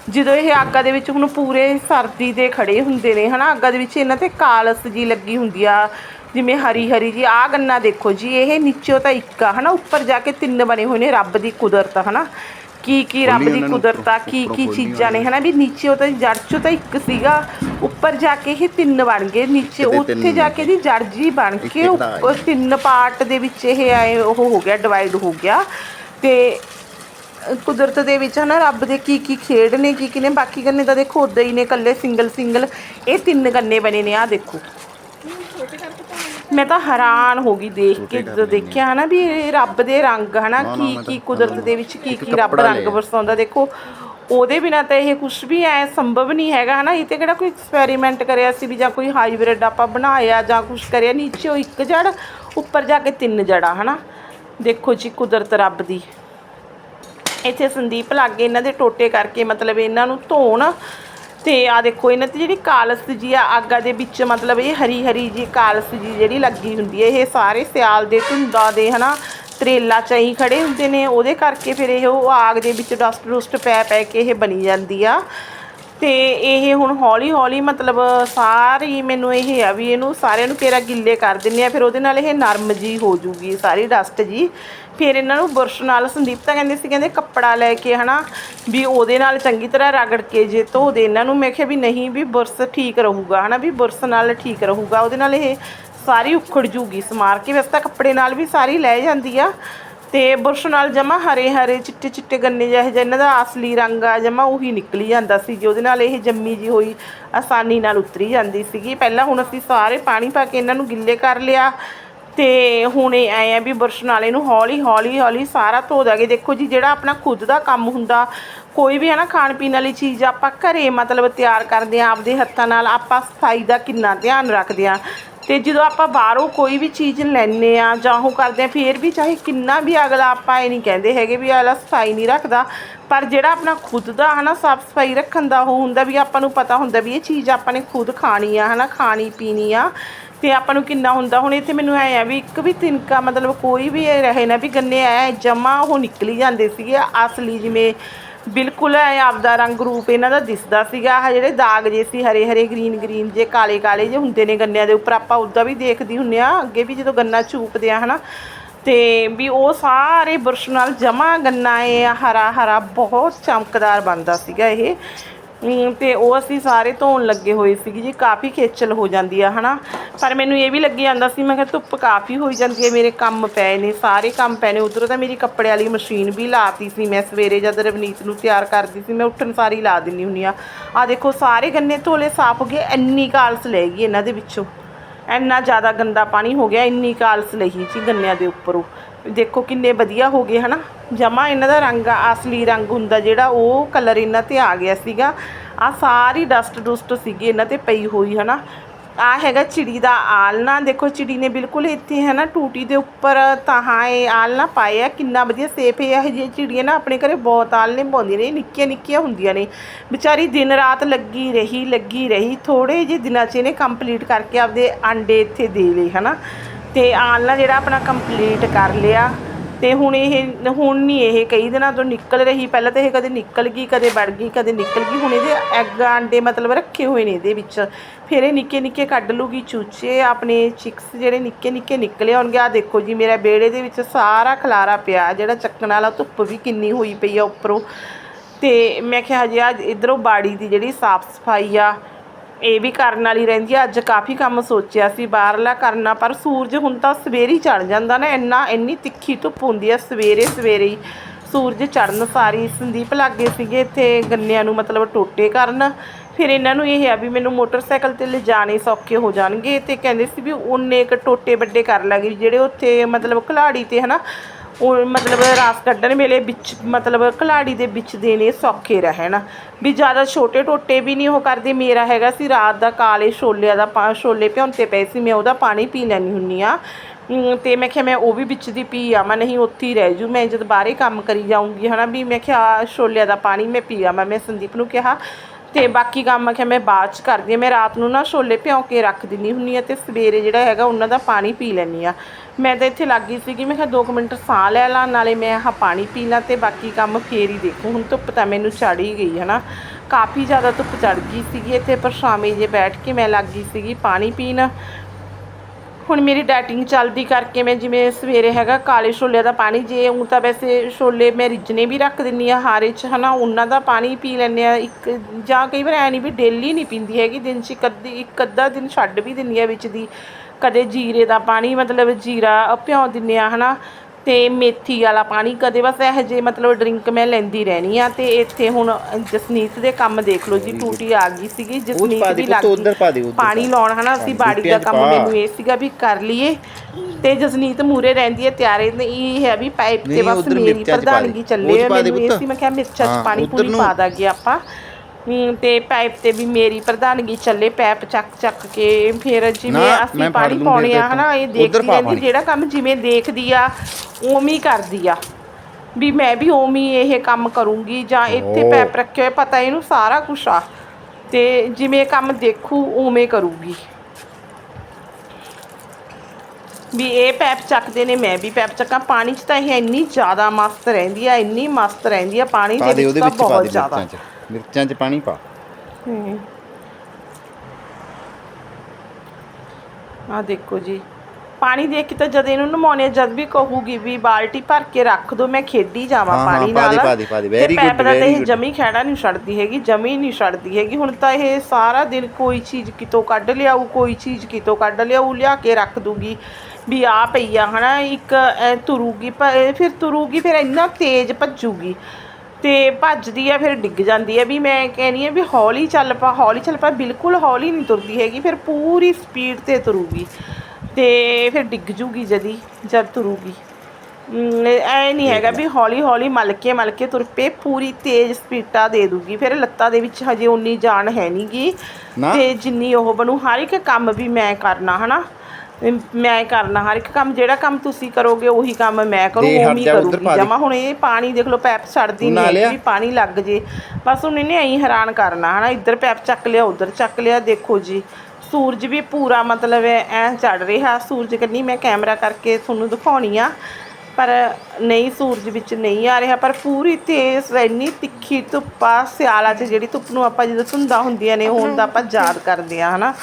Speaker 1: ਜਦੋਂ ਇਹ ਆਗਾਂ ਦੇ ਵਿੱਚ ਹੁਣ ਪੂਰੇ ਸਰਦੀ ਦੇ ਖੜੇ ਹੁੰਦੇ ਨੇ, ਹਨਾ? ਆਗਾਂ ਦੇ ਵਿੱਚ ਇਹਨਾਂ ਤੇ ਕਾਲਸ ਜੀ ਲੱਗੀ ਹੁੰਦੀ ਆ, ਜਿਵੇਂ ਹਰੀ ਹਰੀ ਜੀ ਆ ਗੰਨਾ ਦੇਖੋ ਜੀ, ਇਹ ਨੀਚੋਂ ਤਾਂ ਇੱਕ ਆ, ਹਨਾ? ਉੱਪਰ ਜਾ ਕੇ ਤਿੰਨ ਬਣੇ ਹੋਏ ਨੇ, ਰੱਬ ਦੀ ਕੁਦਰਤ, ਹਨਾ? ਕੀ ਕੀ ਰੱਬ ਦੀ ਕੁਦਰਤ ਆ ਕੀ ਕੀ ਚੀਜ਼ਾਂ ਨੇ ਹਨਾ ਵੀ ਨੀਚੇ ਉਹ ਤਾਂ ਜੜ ਚੋਂ ਤਾਂ ਇੱਕ ਸੀਗਾ ਉੱਪਰ ਜਾ ਕੇ ਇਹ ਤਿੰਨ ਬਣ ਗਏ ਨੀਚੇ ਉੱਥੇ ਜਾ ਕੇ ਦੀ ਜੜ ਜੀ ਬਣ ਕੇ ਉਹ ਤਿੰਨ ਪਾਰਟ ਦੇ ਵਿੱਚ ਇਹ ਆਏ ਉਹ ਹੋ ਗਿਆ ਡਿਵਾਈਡ ਹੋ ਗਿਆ। ਤੇ ਕੁਦਰਤ ਦੇ ਵਿੱਚ ਹਨਾ ਰੱਬ ਦੇ ਕੀ ਕੀ ਖੇਡ ਨੇ ਕੀ ਕੀ ਨੇ ਬਾਕੀ ਗੰਨੇ ਤਾਂ ਦੇਖੋ ਉਦਾਂ ਹੀ ਨੇ ਕੱਲੇ ਸਿੰਗਲ ਸਿੰਗਲ ਇਹ ਤਿੰਨ ਗੰਨੇ ਬਣੇ ਨੇ ਆ ਦੇਖੋ। ਮੈਂ ਤਾਂ ਹੈਰਾਨ ਹੋ ਗਈ ਦੇਖ ਕੇ ਜਦੋਂ ਦੇਖਿਆ ਹਨਾ ਵੀ ਇਹ ਰੱਬ ਦੇ ਰੰਗ ਹਨਾ ਕੀ ਕੀ ਕੁਦਰਤ ਦੇ ਵਿੱਚ ਕੀ ਕੀ ਰੱਬ ਰੰਗ। ਵਰਸਾਉਂਦਾ ਦੇਖੋ ਉਹਦੇ ਬਿਨਾ ਤਾਂ ਇਹ ਕੁਝ ਵੀ ਐ ਸੰਭਵ ਨਹੀਂ ਹੈਗਾ ਹਨਾ ਇਹ ਤੇ ਕਿਹੜਾ ਕੋਈ ਐਕਸਪੈਰੀਮੈਂਟ ਕਰਿਆ ਸੀ ਵੀ ਜਾਂ ਕੋਈ ਹਾਈਬ੍ਰਿਡ ਆਪਾਂ ਬਣਾਇਆ ਜਾਂ ਕੁਝ ਕਰਿਆ ਨੀਚੇ ਉਹ ਇੱਕ ਜੜ ਉੱਪਰ ਜਾ ਕੇ ਤਿੰਨ ਜੜਾ ਹਨਾ। ਦੇਖੋ ਜੀ ਕੁਦਰਤ ਰੱਬ ਦੀ। ਇੱਥੇ ਸੰਦੀਪ ਲਾਗੇ ਇਹਨਾਂ ਦੇ ਟੋਟੇ ਕਰਕੇ ਮਤਲਬ ਇਹਨਾਂ ਨੂੰ ਧੋਣ ਤੇ ਆ ਦੇਖੋ, ਇਹਨਾਂ ਤੇ ਜਿਹੜੀ ਕਾਲਸ ਜੀ ਆ, ਆਗਾ ਦੇ ਵਿੱਚ ਮਤਲਬ ਇਹ ਹਰੀ ਹਰੀ ਜੀ ਕਾਲਸ ਜੀ ਜਿਹੜੀ ਲੱਗੀ ਹੁੰਦੀ ਹੈ, ਇਹ ਸਾਰੇ ਸਿਆਲ ਦੇ, ਧੁੰਦਾਂ ਦੇ, ਹਨਾ, ਤਰੇਲਾ ਚਾਈ ਖੜੇ ਹੁੰਦੇ ਨੇ, ਉਹਦੇ ਕਰਕੇ ਫਿਰ ਇਹ ਉਹ ਆਗ ਦੇ ਵਿੱਚ ਡਸਟ ਡੁਸਟ ਪੈ ਪੈ ਕੇ ਇਹ ਬਣੀ ਜਾਂਦੀ ਆ। ਤੇ ਇਹ ਹੁਣ ਹੌਲੀ ਹੌਲੀ ਮਤਲਬ ਸਾਰੀ ਮੈਨੂੰ ਇਹ ਆ ਵੀ ਇਹਨੂੰ ਸਾਰਿਆਂ ਨੂੰ ਪੇਰਾ ਗਿੱਲੇ ਕਰ ਦਿੰਨੇ ਆ, ਫਿਰ ਉਹਦੇ ਨਾਲ ਇਹ ਨਰਮ ਜੀ ਹੋ ਜੂਗੀ, ਸਾਰੀ ਡਸਟ ਜੀ। ਫਿਰ ਇਹਨਾਂ ਨੂੰ ਬੁਰਸ਼ ਨਾਲ ਸੰਦੀਪ ਤਾਂ ਕਹਿੰਦੇ ਸੀ, ਕਹਿੰਦੇ ਕੱਪੜਾ ਲੈ ਕੇ ਹਨਾ, ਵੀ ਉਹਦੇ ਨਾਲ ਚੰਗੀ ਤਰ੍ਹਾਂ ਰਗੜ ਕੇ ਜੇ ਧੋ ਦੇ। ਇਹਨਾਂ ਨੂੰ ਮੈਂ ਕਿਹਾ ਵੀ ਨਹੀਂ ਵੀ ਬੁਰਸ਼ ਠੀਕ ਰਹੂਗਾ ਹਨਾ, ਵੀ ਬੁਰਸ਼ ਨਾਲ ਠੀਕ ਰਹੂਗਾ। ਉਹਦੇ ਨਾਲ ਇਹ ਸਾਰੀ ਉਖੜ ਜੂਗੀ ਸਮਾਰ ਕੇ, ਵੈਸੇ ਤਾਂ ਕੱਪੜੇ ਨਾਲ ਵੀ ਸਾਰੀ ਲੈ ਜਾਂਦੀ ਆ। ਤੇ ਬੁਰਸ਼ ਨਾਲ ਜਮਾ ਹਰੇ ਹਰੇ ਚਿੱਟੇ ਚਿੱਟੇ ਗੰਨੇ ਜਿਹੇ ਜਿਹੇ, ਇਹਨਾਂ ਦਾ ਅਸਲੀ ਰੰਗ ਆ, ਜਮਾ ਉਹੀ ਨਿਕਲੀ ਜਾਂਦਾ ਸੀ ਜੀ। ਉਹਦੇ ਨਾਲ ਇਹ ਜੰਮੀ ਜੀ ਹੋਈ ਆਸਾਨੀ ਨਾਲ ਉਤਰੀ ਜਾਂਦੀ ਸੀਗੀ। ਪਹਿਲਾਂ ਹੁਣ ਅਸੀਂ ਸਾਰੇ ਪਾਣੀ ਪਾ ਕੇ ਇਹਨਾਂ ਨੂੰ ਗਿੱਲੇ ਕਰ ਲਿਆ ਤੇ ਹੁਣ ਇਹ ਐ ਆ ਵੀ ਬੁਰਸ਼ ਨਾਲ ਇਹਨੂੰ ਹੌਲੀ ਹੌਲੀ ਹੌਲੀ ਸਾਰਾ ਧੋ ਦਾਂਗੇ। ਦੇਖੋ ਜੀ, ਜਿਹੜਾ ਆਪਣਾ ਖੁਦ ਦਾ ਕੰਮ ਹੁੰਦਾ, ਕੋਈ ਵੀ ਹੈ ਨਾ ਖਾਣ ਪੀਣ ਵਾਲੀ ਚੀਜ਼ ਆਪਾਂ ਘਰੇ ਮਤਲਬ ਤਿਆਰ ਕਰਦੇ ਆ, ਆਪਦੇ ਹੱਥਾਂ ਨਾਲ ਆਪਾਂ ਸਫ਼ਾਈ ਦਾ ਕਿੰਨਾ ਧਿਆਨ ਰੱਖਦੇ ਆ। ਅਤੇ ਜਦੋਂ ਆਪਾਂ ਬਾਹਰੋਂ ਕੋਈ ਵੀ ਚੀਜ਼ ਲੈਂਦੇ ਹਾਂ ਜਾਂ ਉਹ ਕਰਦੇ ਹਾਂ ਫਿਰ ਵੀ ਚਾਹੇ ਕਿੰਨਾ ਵੀ ਅਗਲਾ ਆਪਾਂ ਇਹ ਨਹੀਂ ਕਹਿੰਦੇ ਹੈਗੇ ਵੀ ਅਗਲਾ ਸਫ਼ਾਈ ਨਹੀਂ ਰੱਖਦਾ, ਪਰ ਜਿਹੜਾ ਆਪਣਾ ਖੁਦ ਦਾ ਹੈ ਨਾ ਸਾਫ਼ ਸਫ਼ਾਈ ਰੱਖਣ ਦਾ ਉਹ ਹੁੰਦਾ ਵੀ ਆਪਾਂ ਨੂੰ ਪਤਾ ਹੁੰਦਾ ਵੀ ਇਹ ਚੀਜ਼ ਆਪਾਂ ਨੇ ਖੁਦ ਖਾਣੀ ਆ ਹੈ ਨਾ ਖਾਣੀ ਪੀਣੀ ਆ ਅਤੇ ਆਪਾਂ ਨੂੰ ਕਿੰਨਾ ਹੁੰਦਾ। ਹੁਣ ਇੱਥੇ ਮੈਨੂੰ ਐ ਆ ਵੀ ਇੱਕ ਵੀ ਤਿਨਕਾ ਮਤਲਬ ਕੋਈ ਵੀ ਇਹ ਰਹੇ ਨਾ ਵੀ ਗੰਨੇ ਐ ਜਮਾ ਉਹ ਨਿਕਲੀ ਜਾਂਦੇ ਸੀਗੇ, ਅਸਲੀ ਜਿਵੇਂ ਬਿਲਕੁਲ ਐ ਆਪਦਾ ਰੰਗ ਰੂਪ ਇਹਨਾਂ ਦਾ ਦਿਸਦਾ ਸੀਗਾ। ਆਹ ਜਿਹੜੇ ਦਾਗ ਜੇ ਸੀ, ਹਰੇ ਹਰੇ, ਗ੍ਰੀਨ ਗ੍ਰੀਨ ਜੇ, ਕਾਲੇ ਕਾਲੇ ਜੇ ਹੁੰਦੇ ਨੇ ਗੰਨਿਆਂ ਦੇ ਉੱਪਰ। ਆਪਾਂ ਉਦਾਂ ਵੀ ਦੇਖਦੀ ਹੁੰਨੇ ਆ ਅੱਗੇ ਵੀ ਜਦੋਂ ਗੰਨਾ ਚੂਪਦੇ ਆ, ਹਨਾ। ਤੇ ਵੀ ਉਹ ਸਾਰੇ ਬੁਰਸ਼ ਨਾਲ ਜਮਾ ਗੰਨਾ ਇਹ ਹਰਾ ਹਰਾ ਬਹੁਤ ਚਮਕਦਾਰ ਬਣਦਾ ਸੀਗਾ ਇਹ। ਤੇ ਉਹ ਅਸੀਂ ਸਾਰੇ ਧੋਣ ਲੱਗੇ ਹੋਏ ਸੀਗੇ ਜੀ, ਕਾਫੀ ਖੇਚਲ ਹੋ ਜਾਂਦੀ ਆ, ਹਨਾ? ਪਰ ਮੈਨੂੰ ਇਹ ਵੀ ਲੱਗੀ ਜਾਂਦਾ ਸੀ, ਮੈਂ ਕਿਹਾ ਧੁੱਪ ਕਾਫੀ ਹੋਈ ਜਾਂਦੀ ਹੈ, ਮੇਰੇ ਕੰਮ ਪਏ ਨੇ, ਸਾਰੇ ਕੰਮ ਪਏ ਨੇ, ਉਧਰੋਂ ਤਾਂ ਮੇਰੀ ਕੱਪੜੇ ਵਾਲੀ ਮਸ਼ੀਨ ਵੀ ਲਾਤੀ ਸੀ ਮੈਂ, ਸਵੇਰੇ ਜਦ ਰਵਨੀਤ ਨੂੰ ਤਿਆਰ ਕਰਦੀ ਸੀ, ਮੈਂ ਉੱਠਣ ਸਾਰੀ ਲਾ ਦਿੰਨੀ ਹੁੰਨੀ ਆ। ਆ ਦੇਖੋ, ਸਾਰੇ ਗੰਨੇ ਧੋਲੇ ਸਾਫ਼ ਹੋ ਗਏ, ਇੰਨੀ ਕਾਲਸ ਲੈ ਗਈ ਇਹਨਾਂ ਦੇ ਵਿੱਚੋਂ। ਇੰਨਾ ਜ਼ਿਆਦਾ ਗੰਦਾ ਪਾਣੀ ਹੋ ਗਿਆ, ਇੰਨੀ ਕਾਲਸ ਲਈ ਸੀ ਗੰਨਿਆਂ ਦੇ ਉੱਪਰੋਂ। ਦੇਖੋ ਕਿੰਨੇ ਵਧੀਆ ਹੋ ਗਏ, ਹਨਾ? ਜਮਾ ਇਹਨਾਂ ਦਾ ਰੰਗ, ਅਸਲੀ ਰੰਗ ਹੁੰਦਾ ਜਿਹੜਾ ਉਹ ਕਲਰ ਇਹਨਾਂ ਤੇ ਆ ਗਿਆ ਸੀਗਾ। ਆ ਸਾਰੀ ਡਸਟ ਡੁਸਟ ਸੀਗੀ ਇਹਨਾਂ ਤੇ ਪਈ ਹੋਈ, ਹਨਾ। ਆ ਹੈਗਾ ਚਿੜੀ ਦਾ ਆਲਣਾ। ਦੇਖੋ ਚਿੜੀ ਨੇ ਬਿਲਕੁਲ ਇੱਥੇ ਹੈ ਨਾ ਟੂਟੀ ਦੇ ਉੱਪਰ ਤਾਹਾਂ ਇਹ ਆਲਣਾ ਪਾਇਆ ਕਿੰਨਾ ਵਧੀਆ ਸੇਫ ਹੈ ਇਹ ਜਿਹੀ ਚਿੜੀਆਂ ਨਾ ਆਪਣੇ ਘਰੇ ਬਹੁਤ ਆਲਣੇ ਪਾਉਂਦੀਆਂ ਨੇ, ਨਿੱਕੀਆਂ ਨਿੱਕੀਆਂ ਹੁੰਦੀਆਂ ਨੇ। ਵਿਚਾਰੀ ਦਿਨ ਰਾਤ ਲੱਗੀ ਰਹੀ ਲੱਗੀ ਰਹੀ ਥੋੜੇ ਜਿਹੇ ਦਿਨਾਂ 'ਚ ਇਹਨੇ ਕੰਪਲੀਟ ਕਰਕੇ ਆਪਦੇ ਆਂਡੇ ਇੱਥੇ ਦੇ ਲਏ, ਹਨਾ। ਤੇ ਆਲਣਾ ਜਿਹੜਾ ਆਪਣਾ ਕੰਪਲੀਟ ਕਰ ਲਿਆ। ਤੇ ਹੁਣ ਇਹ, ਹੁਣ ਨਹੀਂ ਇਹ ਕਈ ਦਿਨਾਂ ਤੋਂ ਨਿਕਲ ਰਹੀ, ਪਹਿਲਾਂ ਤਾਂ ਇਹ ਕਦੇ ਨਿਕਲ ਗਈ, ਕਦੇ ਵੜ ਗਈ, ਕਦੇ ਨਿਕਲ ਗਈ, ਹੁਣ ਇਹਦੇ ਐਗ ਆਂਡੇ ਮਤਲਬ ਰੱਖੇ ਹੋਏ ਨੇ ਇਹਦੇ ਵਿੱਚ। ਫਿਰ ਇਹ ਨਿੱਕੇ ਨਿੱਕੇ ਕੱਢ ਲੂਗੀ, ਚੂਚੇ ਆਪਣੇ ਚਿਕਸ ਜਿਹੜੇ ਨਿੱਕੇ ਨਿੱਕੇ ਨਿਕਲੇ ਹੋਣਗੇ ਆ ਦੇਖੋ ਜੀ, ਮੇਰਾ ਬੇੜੇ ਦੇ ਵਿੱਚ ਸਾਰਾ ਖਲਾਰਾ ਪਿਆ, ਜਿਹੜਾ ਚੱਕਣ ਵਾਲਾ ਧੁੱਪ ਵੀ ਕਿੰਨੀ ਹੋਈ ਪਈ ਆ ਉੱਪਰੋਂ। ਤੇ ਮੈਂ ਕਿਹਾ ਜੀ, ਅੱਜ ਇਧਰੋਂ ਬਾੜੀ ਦੀ ਜਿਹੜੀ ਸਾਫ਼ ਸਫ਼ਾਈ ਆ ਇਹ ਵੀ ਕਰਨ ਵਾਲੀ ਰਹਿੰਦੀ ਆ। ਅੱਜ ਕਾਫੀ ਕੰਮ ਸੋਚਿਆ ਸੀ ਬਾਹਰਲਾ ਕਰਨਾ, ਪਰ ਸੂਰਜ ਹੁਣ ਤਾਂ ਸਵੇਰੇ ਹੀ ਚੜ ਜਾਂਦਾ ਨਾ, ਇੰਨਾ, ਇੰਨੀ ਤਿੱਖੀ ਧੁੱਪ ਹੁੰਦੀ ਆ ਸਵੇਰੇ ਸਵੇਰੇ ਹੀ। ਸੂਰਜ ਚੜਨ ਸਾਰੀ ਸੰਦੀਪ ਲੱਗੇ ਸੀਗੇ ਇੱਥੇ, ਗੰਨਿਆਂ ਨੂੰ ਮਤਲਬ ਟੋਟੇ ਕਰਨ। ਫਿਰ ਇਹਨਾਂ ਨੂੰ ਇਹ ਆ ਵੀ ਮੈਨੂੰ ਮੋਟਰਸਾਈਕਲ ਤੇ ਲਿਜਾਣੇ ਸੌਖੇ ਹੋ ਜਾਣਗੇ। ਤੇ ਕਹਿੰਦੇ ਸੀ ਵੀ ਉਹਨੇ ਇੱਕ ਟੋਟੇ ਵੱਡੇ ਕਰ ਲਾਂਗੇ, ਜਿਹੜੇ ਉੱਥੇ ਮਤਲਬ ਖਿਲਾੜੀ ਤੇ ਹਨਾ ਉਹ ਮਤਲਬ ਰਾਸ ਕੱਢਣ ਵੇਲੇ ਵਿੱਚ, ਮਤਲਬ ਕਲਾੜੀ ਦੇ ਵਿੱਚ ਦੇਣੇ ਸੌਖੇ ਰਹਿਣ। ਵੀ ਜ਼ਿਆਦਾ ਛੋਟੇ ਟੋਟੇ ਵੀ ਨਹੀਂ ਉਹ ਕਰਦੇ। ਮੇਰਾ ਹੈਗਾ ਸੀ ਰਾਤ ਦਾ ਕਾਲੇ ਛੋਲਿਆਂ ਦਾ ਪਾ, ਛੋਲੇ ਭਿਉਂਤੇ ਪਏ ਸੀ। ਮੈਂ ਉਹਦਾ ਪਾਣੀ ਪੀ ਲੈਣੀ ਹੁੰਨੀ ਆ ਅਮ ਤੇ ਮੈਂ ਕਿਹਾ ਮੈਂ ਉਹ ਵੀ ਵਿੱਚ ਦੀ ਪੀ ਆਵਾਂ, ਨਹੀਂ ਉੱਥੇ ਹੀ ਰਹਿ ਜੂ। ਮੈਂ ਜਦ ਬਾਹਰੇ ਕੰਮ ਕਰੀ ਜਾਊਂਗੀ, ਹਨਾ, ਵੀ ਮੈਂ ਕਿਹਾ ਛੋਲਿਆਂ ਦਾ ਪਾਣੀ ਮੈਂ ਪੀ ਆਵਾਂ। ਮੈਂ ਸੰਦੀਪ ਨੂੰ ਕਿਹਾ, ਤੇ ਬਾਕੀ ਕੰਮ ਮੈਂ ਕਿਹਾ ਮੈਂ ਬਾਅਦ ਚ ਕਰਦੀ ਹਾਂ। ਮੈਂ ਰਾਤ ਨੂੰ ਨਾ ਛੋਲੇ ਭਿਉਂ ਕੇ ਰੱਖ ਦਿੰਦੀ ਹੁੰਨੀ ਆ ਤੇ ਸਵੇਰੇ ਜਿਹੜਾ ਹੈਗਾ ਉਹਨਾਂ ਦਾ ਪਾਣੀ ਪੀ ਲੈਂਦੀ ਆ ਮੈਂ ਤਾਂ ਇੱਥੇ ਲੱਗੀ ਸੀਗੀ, ਮੈਂ ਕਿਹਾ 2 ਮਿੰਟ ਸਾਹ ਲੈ ਲਾਂ, ਨਾਲੇ ਮੈਂ ਆਹ ਪਾਣੀ ਪੀ ਲਾਂ ਤੇ ਬਾਕੀ ਕੰਮ ਫੇਰ ਹੀ ਦੇਖੂ। ਹੁਣ ਧੁੱਪ ਤਾਂ ਮੈਨੂੰ ਚੜ ਹੀ ਗਈ ਹੈ ਨਾ ਕਾਫੀ ਜ਼ਿਆਦਾ ਧੁੱਪ ਚੜ ਗਈ ਸੀਗੀ ਇੱਥੇ, ਪਰ ਸ਼ਾਮੀ ਜੇ ਬੈਠ ਕੇ ਮੈਂ ਲੱਗ ਗਈ ਸੀਗੀ ਪਾਣੀ ਪੀਣ। ਹੁਣ ਮੇਰੀ ਡਾਈਟਿੰਗ ਚੱਲਦੀ ਕਰਕੇ ਮੈਂ ਜਿਵੇਂ ਸਵੇਰੇ ਹੈਗਾ, ਕਾਲੇ ਛੋਲੇ ਦਾ ਪਾਣੀ, ਜੇ ਉਹ ਤਾਂ ਵੈਸੇ ਛੋਲੇ ਮੈਂ ਰਿੱਝਣੇ ਵੀ ਰੱਖ ਦਿੰਨੀ ਆ ਹਾਰੇ 'ਚ, ਹਨਾ, ਉਹਨਾਂ ਦਾ ਪਾਣੀ ਪੀ ਲੈਂਦੇ ਆ। ਇੱਕ ਜਾਂ ਕਈ ਵਾਰ ਐ ਨਹੀਂ ਵੀ ਡੇਲੀ ਨਹੀਂ ਪੀਂਦੀ ਹੈਗੀ, ਦਿਨ 'ਚ ਇੱਕ ਅੱਧੀ, ਇੱਕ ਅੱਧਾ ਦਿਨ ਛੱਡ ਵੀ ਦਿੰਦੀ ਆ ਵਿੱਚ ਦੀ। ਕਦੇ ਜੀਰੇ ਦਾ ਪਾਣੀ ਮਤਲਬ ਜੀਰਾ ਭਿਉਂ ਦਿੰਨੇ ਆ ਹਨਾ ਤੇ ਮੇਥੀ ਵਾਲਾ ਪਾਣੀ ਕਦੇ ਬਸ ਇਹ ਜੇ ਮਤਲਬ ਡਰਿੰਕ ਮੈਂ ਲੈਂਦੀ ਰਹਿਣੀ ਆ ਤੇ ਇੱਥੇ ਹੁਣ ਜਸਨੀਤ ਦੇ ਕੰਮ ਦੇਖ ਲਓ ਜੀ ਟੂਟੀ ਆ ਗਈ ਸੀਗੀ ਜਸਨੀਤ ਦੀ ਲੱਗ ਗਈ ਪਾਣੀ ਲਾਉਣ ਹਨਾ ਅਸੀਂ ਬਾੜੀ ਦਾ ਕੰਮ। ਮੈਨੂੰ ਇਹ ਸੀਗਾ ਵੀ ਕਰ ਲਈਏ ਤੇ ਜਸਨੀਤ ਮੂਰੇ ਰਹਿੰਦੀ ਹੈ ਤਿਆਰੇ ਇਹ ਹੈ ਵੀ ਪਾਈਪ ਤੇ ਬਸ ਮੇਰੀ। ਪ੍ਰਧਾਨਗੀ ਚੱਲੇ ਮੈਨੂੰ ਇਹ। ਸੀ ਮੈਂ ਕਿਹਾ ਮਿਰਚਾਂ 'ਚ ਪਾਣੀ
Speaker 2: ਨੂੰ।
Speaker 1: ਪਾ ਦਾਂਗੇ ਆਪਾਂ ਤੇ ਪਾਈਪ ਤੇ ਵੀ ਮੇਰੀ ਪ੍ਰਧਾਨਗੀ ਚੱਲੇ ਪੈਪ ਚੱਕ ਚੱਕ ਕੇ ਫਿਰ ਜਿਵੇਂ ਅਸੀਂ ਪਾਣੀ ਪਾਉਣੇ ਆ ਹਨਾ ਇਹ। ਦੇਖਦੀ ਰਹਿੰਦੀ। ਜਿਹੜਾ ਕੰਮ ਜਿਵੇਂ ਦੇਖਦੀ ਆ ਉਵੇਂ ਹੀ ਕਰਦੀ ਆ ਵੀ ਮੈਂ ਵੀ ਉਵੇਂ ਹੀ ਇਹ ਕੰਮ ਕਰੂੰਗੀ ਜਾਂ ਇੱਥੇ। ਪੈਪ ਰੱਖੇ ਹੋਏ ਪਤਾ ਇਹਨੂੰ ਸਾਰਾ ਕੁਛ ਆ ਤੇ ਜਿਵੇਂ ਕੰਮ ਦੇਖੂ ਉਵੇਂ ਕਰੂਗੀ ਵੀ ਇਹ ਪੈਪ ਚੱਕਦੇ ਨੇ ਮੈਂ ਵੀ ਪੈਪ ਚੱਕਾਂ ਪਾਣੀ 'ਚ ਤਾਂ ਇਹ ਇੰਨੀ ਜ਼ਿਆਦਾ ਮਸਤ ਰਹਿੰਦੀ ਆ ਇੰਨੀ ਮਸਤ ਰਹਿੰਦੀ ਆ ਪਾਣੀ ਦੇ ਵਿੱਚ ਬਹੁਤ ਜ਼ਿਆਦਾ
Speaker 2: ਮਿਰਚਾਂ 'ਚ ਪਾਣੀ ਪਾ।
Speaker 1: ਆ ਦੇਖੋ ਜੀ। ਪਾਣੀ ਦੇਖ ਕੇ ਤਾਂ ਜਦ ਇਹਨੂੰ ਨਮਾਉਣੇ ਜਦ ਵੀ ਕਹੂਗੀ ਵੀ ਬਾਲਟੀ ਭਰ ਕੇ ਰੱਖ ਦੋ ਮੈਂ ਖੇਡੀ ਜਾਵਾਂ
Speaker 2: ਹਾਂ, ਹਾਂ,
Speaker 1: ਪਾਣੀ
Speaker 2: ਪਾ ਦੇ,
Speaker 1: ਨਾਲ।
Speaker 2: ਪਾ ਦੇ, ਪਾ ਦੇ। Very good,
Speaker 1: ਪੈਪ ਦਾ ਤਾਂ
Speaker 2: very
Speaker 1: ਇਹ
Speaker 2: good.
Speaker 1: ਜਮੀ ਖੈੜਾ ਨਹੀਂ ਛੱਡਦੀ ਹੈਗੀ ਜਮੀ ਨਹੀਂ ਛੱਡਦੀ ਹੈਗੀ। ਹੁਣ ਤਾਂ ਇਹ ਸਾਰਾ ਦਿਨ ਕੋਈ ਚੀਜ਼ ਕਿਤੋਂ ਕੱਢ ਲਿਆਊ ਕੋਈ ਚੀਜ਼ ਕਿਤੋਂ ਕੱਢ ਲਿਆਊ ਲਿਆ ਕੇ ਰੱਖ ਦੂਗੀ। ਵੀ ਆ ਪਈ ਆ ਹਨਾ ਇੱਕ ਐ ਤੁਰੂਗੀ ਇਹ ਫਿਰ ਤੁਰੂਗੀ ਫਿਰ ਇੰਨਾ ਤੇਜ਼ ਭੱਜੂਗੀ। ਤੇ ਭੱਜਦੀ ਆ ਫਿਰ ਡਿੱਗ ਜਾਂਦੀ ਆ ਵੀ ਮੈਂ ਕਹਿੰਦੀ ਆ ਵੀ ਹੌਲੀ ਚੱਲ ਪਾ ਹੌਲੀ ਚੱਲ ਪਾ ਬਿਲਕੁਲ ਹੌਲੀ ਨਹੀਂ ਤੁਰਦੀ ਹੈਗੀ ਫਿਰ ਪੂਰੀ ਸਪੀਡ ਤੇ ਤੁਰੂਗੀ ਤੇ ਫਿਰ ਡਿੱਗ ਜੂਗੀ ਜਦੀ ਜਦ ਤੁਰੂਗੀ ਐ ਨਹੀਂ ਹੈਗਾ ਵੀ ਹੌਲੀ ਹੌਲੀ ਮਲ ਕੇ ਮਲ ਕੇ ਤੁਰ ਪਏ ਪੂਰੀ ਤੇਜ਼ ਸਪੀਟਾ ਦੇ ਦੂਗੀ ਫਿਰ ਲੱਤਾਂ ਦੇ ਵਿੱਚ ਹਜੇ ਉਨੀ ਜਾਨ ਹੈ ਨਹੀਂਗੀ। ਤੇ ਜਿੰਨੀ ਉਹ ਬਣੂ ਹਰ ਇੱਕ ਕੰਮ ਵੀ ਮੈਂ ਕਰਨਾ ਹਨਾ ਮੈਂ ਕਰਨਾ ਹਰ ਇੱਕ ਕੰਮ ਜਿਹੜਾ ਕੰਮ ਤੁਸੀਂ ਕਰੋਗੇ ਉਹੀ ਕੰਮ ਮੈਂ ਕਰੂੰ
Speaker 2: ਦੇ ਹਟ
Speaker 1: ਉਵੇਂ ਹੀ
Speaker 2: ਜਾ, ਉੱਧਰ
Speaker 1: ਕਰੂਗੀ
Speaker 2: ਪਾ ਦੇ।
Speaker 1: ਜਮਾ ਹੁਣ ਇਹ ਪਾਣੀ ਦੇਖ ਲਓ ਪੈਪ ਛੱਡਦੀ
Speaker 2: ਤੂੰ ਨਾ
Speaker 1: ਨਹੀਂ
Speaker 2: ਲਿਆ?
Speaker 1: ਵੀ ਪਾਣੀ ਲੱਗ ਜੇ ਬਸ ਹੁਣ ਇਹਨੇ ਐਂ ਹੈਰਾਨ ਕਰਨਾ ਹਨਾ ਇੱਧਰ ਪੈਪ ਚੱਕ ਲਿਆ ਉੱਧਰ ਚੱਕ ਲਿਆ ਦੇਖੋ ਜੀ ਸੂਰਜ ਵੀ ਪੂਰਾ ਮਤਲਬ ਐ ਚੜ ਰਿਹਾ ਸੂਰਜ ਕੰਨੀ ਮੈਂ ਕੈਮਰਾ ਕਰਕੇ ਤੁਹਾਨੂੰ ਦਿਖਾਉਣੀ ਆ ਪਰ ਨਹੀਂ ਸੂਰਜ ਵਿੱਚ ਨਹੀਂ ਆ ਰਿਹਾ ਪਰ ਪੂਰੀ ਤੇਜ਼ ਇੰਨੀ ਤਿੱਖੀ ਧੁੱਪ ਆ ਸਿਆਲਾਂ 'ਚ ਜਿਹੜੀ ਧੁੱਪ ਨੂੰ ਆਪਾਂ ਜਦੋਂ ਧੁੰਦਾਂ ਹੁੰਦੀਆਂ ਨੇ ਹੁਣ ਤਾਂ ਆਪਾਂ ਯਾਦ ਕਰਦੇ ਆ ਹਨਾ?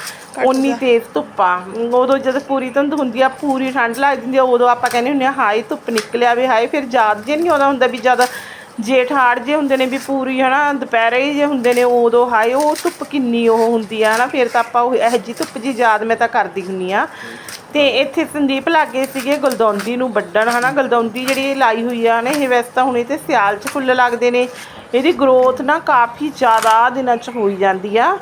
Speaker 1: ਉਨੀ ਤੇਜ਼ ਧੁੱਪ ਆ। ਉਦੋਂ ਜਦ ਪੂਰੀ ਧੁੰਦ ਹੁੰਦੀ ਆ ਪੂਰੀ ਠੰਡ ਲੱਗ ਜਾਂਦੀ ਆ ਉਦੋਂ ਆਪਾਂ ਕਹਿੰਦੇ ਹੁੰਦੇ ਆ ਹਾਏ ਧੁੱਪ ਨਿਕਲਿਆ ਵੀ ਹਾਏ ਫਿਰ ਯਾਦ ਜੇ ਨਹੀਂ ਆਉਂਦਾ ਹੁੰਦਾ ਵੀ ਜਦ ਜੇਠ ਹਾੜ ਜੇ ਹੁੰਦੇ ਨੇ ਵੀ ਪੂਰੀ, ਹਨਾ, ਦੁਪਹਿਰੇ ਜੇ ਹੁੰਦੇ ਨੇ ਉਦੋਂ ਹਾਏ, ਉਹ ਧੁੱਪ ਕਿੰਨੀ ਉਹ ਹੁੰਦੀ ਆ, ਹਨਾ, ਫਿਰ ਤਾਂ ਆਪਾਂ ਉਹ ਇਹੋ ਜਿਹੀ ਧੁੱਪ ਜੀ ਯਾਦ ਮੈਂ ਤਾਂ ਕਰਦੀ ਹੁੰਨੀ ਆ। ਤੇ ਇੱਥੇ ਸੰਦੀਪ ਲਾਗੇ ਸੀਗੇ ਗਲਦੌਂਦੀ ਨੂੰ ਵੱਢਣ, ਹਨਾ, ਗਲਦੌਂਦੀ ਜਿਹੜੀ ਲਾਈ ਹੋਈ ਆ ਨੇ, ਇਹ ਵੈਸੇ ਤਾਂ ਹੁਣ ਇਹ ਤੇ ਸਿਆਲ 'ਚ ਫੁੱਲ ਲੱਗਦੇ ਨੇ, ਇਹਦੀ ਗਰੋਥ ਨਾ ਕਾਫੀ ਜ਼ਿਆਦਾ ਦਿਨਾਂ 'ਚ ਹੋਈ ਜਾਂਦੀ ਆ।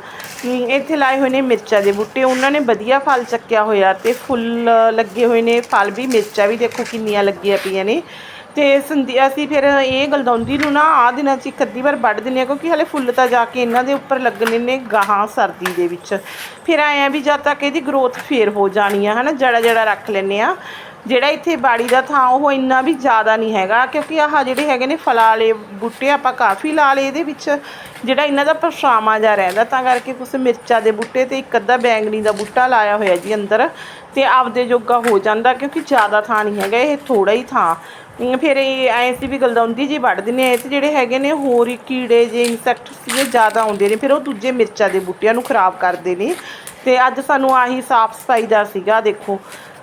Speaker 1: ਇੱਥੇ ਲਾਏ ਹੋਏ ਨੇ ਮਿਰਚਾਂ ਦੇ ਬੂਟੇ, ਉਹਨਾਂ ਨੇ ਵਧੀਆ ਫਲ ਚੱਕਿਆ ਹੋਇਆ ਤੇ ਫੁੱਲ ਲੱਗੇ ਹੋਏ ਨੇ, ਫਲ ਵੀ ਮਿਰਚਾਂ ਵੀ ਦੇਖੋ ਕਿੰਨੀਆਂ ਲੱਗੀਆਂ ਪਈਆਂ ਨੇ। ਤੇ ਸੰਦੀ ਅਸੀਂ ਫਿਰ ਇਹ ਗਲਦੌਂਦੀ ਨੂੰ ਨਾ ਆ ਦਿਨਾਂ 'ਚ ਇੱਕ ਅੱਧੀ ਵਾਰ ਵੱਢ ਦਿੰਦੇ ਹਾਂ, ਕਿਉਂਕਿ ਹਲੇ ਫੁੱਲ ਤਾਂ ਜਾ ਕੇ ਇਹਨਾਂ ਦੇ ਉੱਪਰ ਲੱਗਣੇ ਨੇ ਗਾਹਾਂ ਸਰਦੀ ਦੇ ਵਿੱਚ। ਫਿਰ ਐਂ ਆ ਵੀ ਜਦ ਤੱਕ ਇਹਦੀ ਗਰੋਥ ਫੇਰ ਹੋ ਜਾਣੀ ਆ, ਹਨਾ, ਜੜਾ ਜੜਾ ਰੱਖ ਲੈਂਦੇ ਆ ਜਿਹੜਾ ਇੱਥੇ ਬਾੜੀ ਦਾ ਥਾਂ, ਉਹ ਇੰਨਾ ਵੀ ਜ਼ਿਆਦਾ ਨਹੀਂ ਹੈਗਾ, ਕਿਉਂਕਿ ਆਹ ਜਿਹੜੇ ਹੈਗੇ ਨੇ ਫਲਾਂ ਵਾਲੇ ਬੂਟੇ, ਆਪਾਂ ਕਾਫੀ ਲਾ ਲਏ ਇਹਦੇ ਵਿੱਚ। ਜਿਹੜਾ ਇਹਨਾਂ ਦਾ ਪਰਛਾਵਾਂ ਜਾ ਰਹਿੰਦਾ, ਤਾਂ ਕਰਕੇ ਕੁਛ ਮਿਰਚਾਂ ਦੇ ਬੂਟੇ ਤੇ ਇੱਕ ਅੱਧਾ ਬੈਂਗਣੀ ਦਾ ਬੂਟਾ ਲਾਇਆ ਹੋਇਆ ਜੀ ਅੰਦਰ। ਤੇ ਆਪਦੇ ਜੋਗਾ ਹੋ ਜਾਂਦਾ, ਕਿਉਂਕਿ ਜ਼ਿਆਦਾ ਥਾਂ ਨਹੀਂ ਹੈਗਾ, ਇਹ ਥੋੜਾ ਹੀ ਥਾਂ। ਫਿਰ ਇਹ ਐਂ ਸੀ ਵੀ ਗਲਦੌਂਦੀ ਜੀ ਵੱਢ ਦਿੰਦੇ ਆ ਇਹ 'ਚ ਜਿਹੜੇ ਹੈਗੇ ਨੇ ਹੋਰ ਹੀ ਕੀੜੇ ਜੇ ਇਨਸੈਕਟ ਸੀਗੇ, ਜ਼ਿਆਦਾ ਆਉਂਦੇ ਨੇ, ਫਿਰ ਉਹ ਦੂਜੇ ਮਿਰਚਾਂ ਦੇ ਬੂਟਿਆਂ ਨੂੰ ਖਰਾਬ ਕਰਦੇ ਨੇ। ਤੇ ਅੱਜ ਸਾਨੂੰ ਆਹੀ ਸਾਫ਼ ਸਫ਼ਾਈ ਦਾ ਸੀਗਾ ਦੇਖੋ।